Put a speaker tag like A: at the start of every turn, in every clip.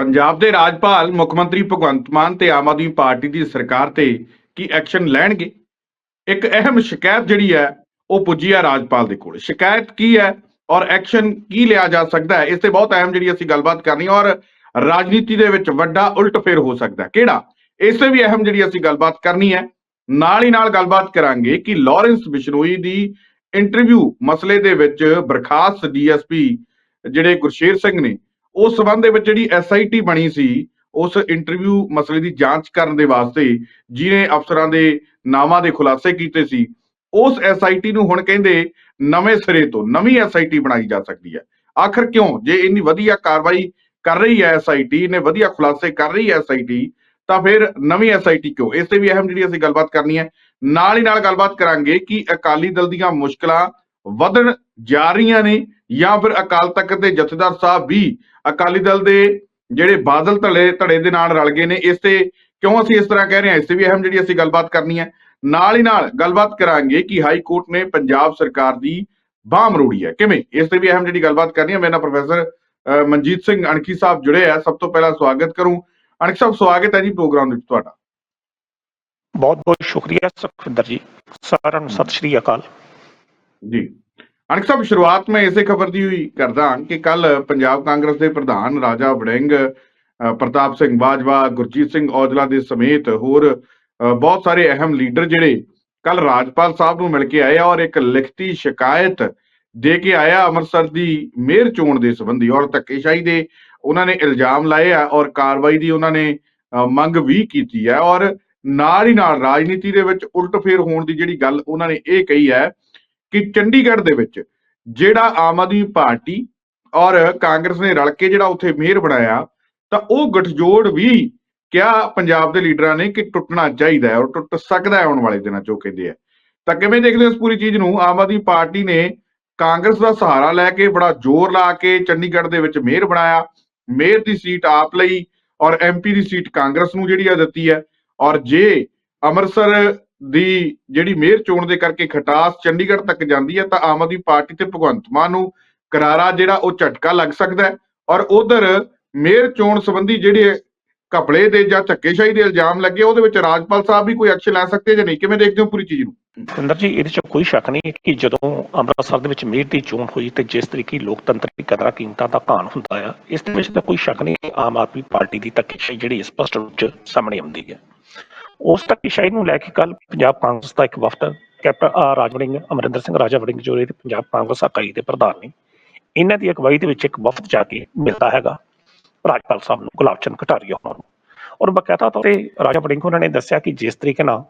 A: ਪੰਜਾਬ ਦੇ ਰਾਜਪਾਲ ਮੁੱਖ ਮੰਤਰੀ ਭਗਵੰਤ ਮਾਨ ਤੇ ਆਮ ਆਦਮੀ ਪਾਰਟੀ ਦੀ ਸਰਕਾਰ ਤੇ ਕੀ ਐਕਸ਼ਨ ਲੈਣਗੇ? ਇੱਕ ਅਹਿਮ ਸ਼ਿਕਾਇਤ ਜਿਹੜੀ ਹੈ, ਉਹ ਪੁੱਜੀ ਹੈ ਰਾਜਪਾਲ ਦੇ ਕੋਲ। ਸ਼ਿਕਾਇਤ ਕੀ ਹੈ ਔਰ ਐਕਸ਼ਨ ਕੀ ਲਿਆ ਜਾ ਸਕਦਾ ਹੈ, ਇਸ ਤੇ ਬਹੁਤ ਅਹਿਮ ਜਿਹੜੀ ਅਸੀਂ ਗੱਲਬਾਤ ਕਰਨੀ ਹੈ ਔਰ ਰਾਜਨੀਤੀ ਦੇ ਵਿੱਚ ਵੱਡਾ ਉਲਟਫੇਰ ਹੋ ਸਕਦਾ ਕਿਹੜਾ? ਇਸ ਤੇ ਵੀ ਅਹਿਮ ਜਿਹੜੀ ਅਸੀਂ ਗੱਲਬਾਤ ਕਰਨੀ ਹੈ। ਨਾਲ ਹੀ ਨਾਲ ਗੱਲਬਾਤ ਕਰਾਂਗੇ ਕਿ ਲਾਰੈਂਸ ਬਿਸ਼ਨੋਈ ਦੀ ਇੰਟਰਵਿਊ ਮਸਲੇ ਦੇ ਵਿੱਚ ਬਰਖਾਸਤ ਡੀਐਸਪੀ ਜਿਹੜੇ ਗੁਰਸ਼ੇਰ ਸਿੰਘ ਨੇ ਉਸ ਸਬੰਧ ਦੇ ਵਿੱਚ ਜਿਹੜੀ ਐਸਆਈਟੀ ਬਣੀ ਸੀ, ਉਸ ਇੰਟਰਵਿਊ ਮਸਲੇ ਦੀ ਜਾਂਚ ਕਰਨ ਦੇ ਵਾਸਤੇ ਜਿਹਨੇ ਅਫਸਰਾਂ ਦੇ ਨਾਵਾਂ ਦੇ ਖੁਲਾਸੇ ਕੀਤੇ ਸੀ, ਉਸ ਐਸਆਈਟੀ ਨੂੰ ਹੁਣ ਕਹਿੰਦੇ ਨਵੇਂ ਸਿਰੇ ਤੋਂ ਨਵੀਂ ਐਸਆਈਟੀ ਬਣਾਈ ਜਾ ਸਕਦੀ ਹੈ। ਆਖਰ ਕਿਉਂ? ਜੇ ਇੰਨੀ ਵਧੀਆ ਕਾਰਵਾਈ ਕਰ ਰਹੀ ਹੈ ਐਸਆਈਟੀ ਨੇ ਵਧੀਆ ਖੁਲਾਸੇ ਕਰ ਰਹੀ ਹੈ ਐਸਆਈਟੀ ਤਾਂ ਫਿਰ ਨਵੀਂ ਐਸਆਈਟੀ ਕਿਉਂ? ਇਸ ਤੇ ਵੀ ਅਹਿਮ ਜਿਹੜੀ ਅਸੀਂ ਗੱਲਬਾਤ ਕਰਨੀ ਹੈ। ਨਾਲ ਹੀ ਨਾਲ ਗੱਲਬਾਤ ਕਰਾਂਗੇ ਕਿ ਅਕਾਲੀ ਦਲ ਦੀਆਂ ਮੁਸ਼ਕਲਾਂ ਵਧਣ ਜਾ ਰਹੀਆਂ ਨੇ ਜਾਂ ਫਿਰ ਅਕਾਲ ਤਖਤ ਦੇ ਜਥੇਦਾਰ ਸਾਹਿਬ ਵੀ ਅਕਾਲੀ ਦਲ ਦੇ ਜਿਹੜੇ ਬਾਦਲ ਧੜੇ ਧੜੇ ਦੇ ਨਾਲ ਰਲ ਗਏ ਨੇ ਇਸ ਤੇ ਕਿਉਂ ਅਸੀਂ ਇਸ ਤਰ੍ਹਾਂ ਕਹਿ ਰਹੇ ਹਾਂ? ਇਸ ਤੇ ਵੀ ਅਹਿਮ ਜਿਹੜੀ ਅਸੀਂ ਗੱਲਬਾਤ ਕਰਨੀ ਹੈ। ਨਾਲ ਹੀ ਨਾਲ ਗੱਲਬਾਤ ਕਰਾਂਗੇ ਕਿ ਹਾਈ ਕੋਰਟ ਨੇ ਪੰਜਾਬ ਸਰਕਾਰ ਦੀ ਬਾਹ ਮਰੋੜੀ ਹੈ। ਕਿਵੇਂ? ਇਸ ਤੇ ਵੀ ਅਹਿਮ ਜਿਹੜੀ ਗੱਲਬਾਤ ਕਰਨੀ ਹੈ। ਮੇਰੇ ਨਾਲ ਪ੍ਰੋਫੈਸਰ ਮਨਜੀਤ ਸਿੰਘ ਅਣਖੀ ਸਾਹਿਬ ਜੁੜੇ ਆ। ਸਭ ਤੋਂ ਪਹਿਲਾਂ ਸਵਾਗਤ ਕਰੂੰ। ਅਣਖ ਸਾਹਿਬ ਸਵਾਗਤ ਹੈ ਜੀ ਪ੍ਰੋਗਰਾਮ ਵਿੱਚ ਤੁਹਾਡਾ।
B: ਬਹੁਤ ਬਹੁਤ ਸ਼ੁਕਰੀਆ ਸੁਖਵਿੰਦਰ ਜੀ। ਸਾਰਿਆਂ ਨੂੰ ਸਤਿ ਸ਼੍ਰੀ ਅਕਾਲ।
A: ਜੀ। ਅਣਖ ਸਾਹਿਬ ਸ਼ੁਰੂਆਤ ਮੈਂ ਇਸੇ ਖਬਰ ਦੀ ਹੋਈ ਕਰਦਾ ਕਿ ਕੱਲ ਪੰਜਾਬ ਕਾਂਗਰਸ ਦੇ ਪ੍ਰਧਾਨ ਰਾਜਾ ਵੜਿੰਗ ਪ੍ਰਤਾਪ ਸਿੰਘ ਬਾਜਵਾ ਗੁਰਜੀਤ ਸਿੰਘ ਔਜਲਾ ਦੇ ਸਮੇਤ ਹੋਰ ਬਹੁਤ ਸਾਰੇ ਅਹਿਮ ਲੀਡਰ ਜਿਹੜੇ ਕੱਲ ਰਾਜਪਾਲ ਸਾਹਿਬ ਨੂੰ ਮਿਲ ਕੇ ਆਏ ਆ ਔਰ ਇੱਕ ਲਿਖਤੀ ਸ਼ਿਕਾਇਤ ਦੇ ਕੇ ਆਇਆ ਅੰਮ੍ਰਿਤਸਰ ਦੀ ਮੇਅਰ ਚੋਣ ਦੇ ਸੰਬੰਧੀ। ਔਰ ਧੱਕੇਸ਼ਾਹੀ ਦੇ ਉਹਨਾਂ ਨੇ ਇਲਜ਼ਾਮ ਲਾਏ ਆ ਔਰ ਕਾਰਵਾਈ ਦੀ ਉਹਨਾਂ ਨੇ ਅ, ਮੰਗ ਵੀ ਕੀਤੀ ਹੈ ਔਰ ਨਾਲ ਹੀ ਨਾਲ ਰਾਜਨੀਤੀ ਦੇ ਵਿੱਚ ਉਲਟ ਫੇਰ ਹੋਣ ਦੀ ਜਿਹੜੀ ਗੱਲ ਉਹਨਾਂ ਨੇ ਇਹ ਕਹੀ ਹੈ ਕਿ ਚੰਡੀਗੜ੍ਹ ਦੇ ਵਿੱਚ ਜਿਹੜਾ ਆਮ ਆਦਮੀ ਪਾਰਟੀ ਔਰ ਕਾਂਗਰਸ ਨੇ ਰਲ ਕੇ ਜਿਹੜਾ ਉੱਥੇ ਮੇਅਰ ਬਣਾਇਆ, ਤਾਂ ਉਹ ਗਠਜੋੜ ਵੀ ਕਿਹਾ ਪੰਜਾਬ ਦੇ ਲੀਡਰਾਂ ਨੇ ਕਿ ਟੁੱਟਣਾ ਚਾਹੀਦਾ ਹੈ ਔਰ ਟੁੱਟ ਸਕਦਾ ਹੈ ਆਉਣ ਵਾਲੇ ਦਿਨਾਂ 'ਚ, ਉਹ ਕਹਿੰਦੇ ਆ। ਤਾਂ ਕਿਵੇਂ ਦੇਖਦੇ ਹੋ ਇਸ ਪੂਰੀ ਚੀਜ਼ ਨੂੰ? ਆਮ ਆਦਮੀ ਪਾਰਟੀ ਨੇ ਕਾਂਗਰਸ ਦਾ ਸਹਾਰਾ ਲੈ ਕੇ ਬੜਾ ਜ਼ੋਰ ਲਾ ਕੇ ਚੰਡੀਗੜ੍ਹ ਦੇ ਵਿੱਚ ਮੇਅਰ ਬਣਾਇਆ। ਮੇਅਰ ਦੀ ਸੀਟ ਆਪ ਲਈ ਔਰ ਐਮਪੀ ਦੀ ਸੀਟ ਕਾਂਗਰਸ ਨੂੰ ਜਿਹੜੀ ਆ ਦਿੱਤੀ ਹੈ। ਔਰ ਜੇ ਅੰਮ੍ਰਿਤਸਰ ਦੀ ਜਿਹੜੀ ਮੇਅਰ ਚੋਣ ਦੇ ਕਰਕੇ ਖਟਾਸ ਚੰਡੀਗੜ੍ਹ ਤੱਕ ਜਾਂਦੀ ਹੈ, ਤਾਂ ਆਮ ਆਦਮੀ ਪਾਰਟੀ ਤੇ ਭਗਵੰਤ ਮਾਨ ਨੂੰ ਕਰਾਰਾ ਜਿਹੜਾ ਉਹ ਝਟਕਾ ਲੱਗ ਸਕਦਾ ਹੈ। ਔਰ ਉਧਰ ਮੇਅਰ ਚੋਣ ਸੰਬੰਧੀ ਜਿਹੜੇ ਕਪੜੇ ਦੇ ਜਾਂ ਧੱਕੇਸ਼ਾਹੀ ਦੇ ਇਲਜ਼ਾਮ ਲੱਗੇ, ਉਹਦੇ ਵਿੱਚ ਰਾਜਪਾਲ ਸਾਹਿਬ ਵੀ ਕੋਈ ਐਕਸ਼ਨ ਲੈ ਸਕਦੇ ਜਾਂ ਨਹੀਂ? ਕਿਵੇਂ ਦੇਖਦੇ ਹੋ ਪੂਰੀ ਚੀਜ਼ ਨੂੰ?
B: ਸੁਖਵਿੰਦਰ ਜੀ, ਇਹਦੇ 'ਚ ਕੋਈ ਸ਼ੱਕ ਨਹੀਂ ਕਿ ਜਦੋਂ ਅੰਮ੍ਰਿਤਸਰ ਦੇ ਵਿੱਚ ਮੇਅਰ ਦੀ ਚੋਣ ਹੋਈ ਤੇ ਜਿਸ ਤਰੀਕੇ ਲੋਕਤੰਤਰ ਕਦਰਾਂ ਕੀਮਤਾਂ ਦਾ ਘਾਣ ਹੁੰਦਾ ਆ, ਇਸ ਦੇ ਵਿੱਚ ਤਾਂ ਕੋਈ ਸ਼ੱਕ ਨਹੀਂ ਆਮ ਆਦਮੀ ਪਾਰਟੀ ਦੀ ਧੱਕੇਸ਼ਾਹੀ ਜਿਹੜੀ ਸਪਸ਼ਟ ਰੂਪ 'ਚ ਸਾਹਮਣੇ ਆਉਂਦੀ ਹੈ। ਉਸ ਧੱਕੇਸ਼ਾਹੀ ਨੂੰ ਲੈ ਕੇ ਕੱਲ ਪੰਜਾਬ ਕਾਂਗਰਸ ਦਾ ਇੱਕ ਵਫਦ ਕੈਪਟਨ ਆਹ ਰਾਜ ਵੜਿੰਗ, ਅਮਰਿੰਦਰ ਸਿੰਘ ਰਾਜਾ ਵੜਿੰਗ ਜੋ ਇਹ ਪੰਜਾਬ ਕਾਂਗਰਸ ਇਕਾਈ ਦੇ ਪ੍ਰਧਾਨ ਨੇ, ਇਹਨਾਂ ਦੀ ਅਗਵਾਈ ਦੇ ਵਿੱਚ ਇੱਕ ਵਫਦ ਜਾ ਕੇ ਮਿਲਦਾ ਹੈਗਾ ਰਾਜਪਾਲ ਸਾਹਿਬ ਨੂੰ, ਗੁਲਾਬ ਚੰਦ ਕਟਾਰੀਆ ਉਹਨਾਂ ਨੂੰ। ਔਰ ਬਕਾਇਦਾ ਤੌਰ ਤੇ ਰਾਜਾ ਵੜਿੰਗ ਉਹਨਾਂ ਨੇ ਦੱਸਿਆ ਕਿ ਜਿਸ ਤਰੀਕੇ ਨਾਲ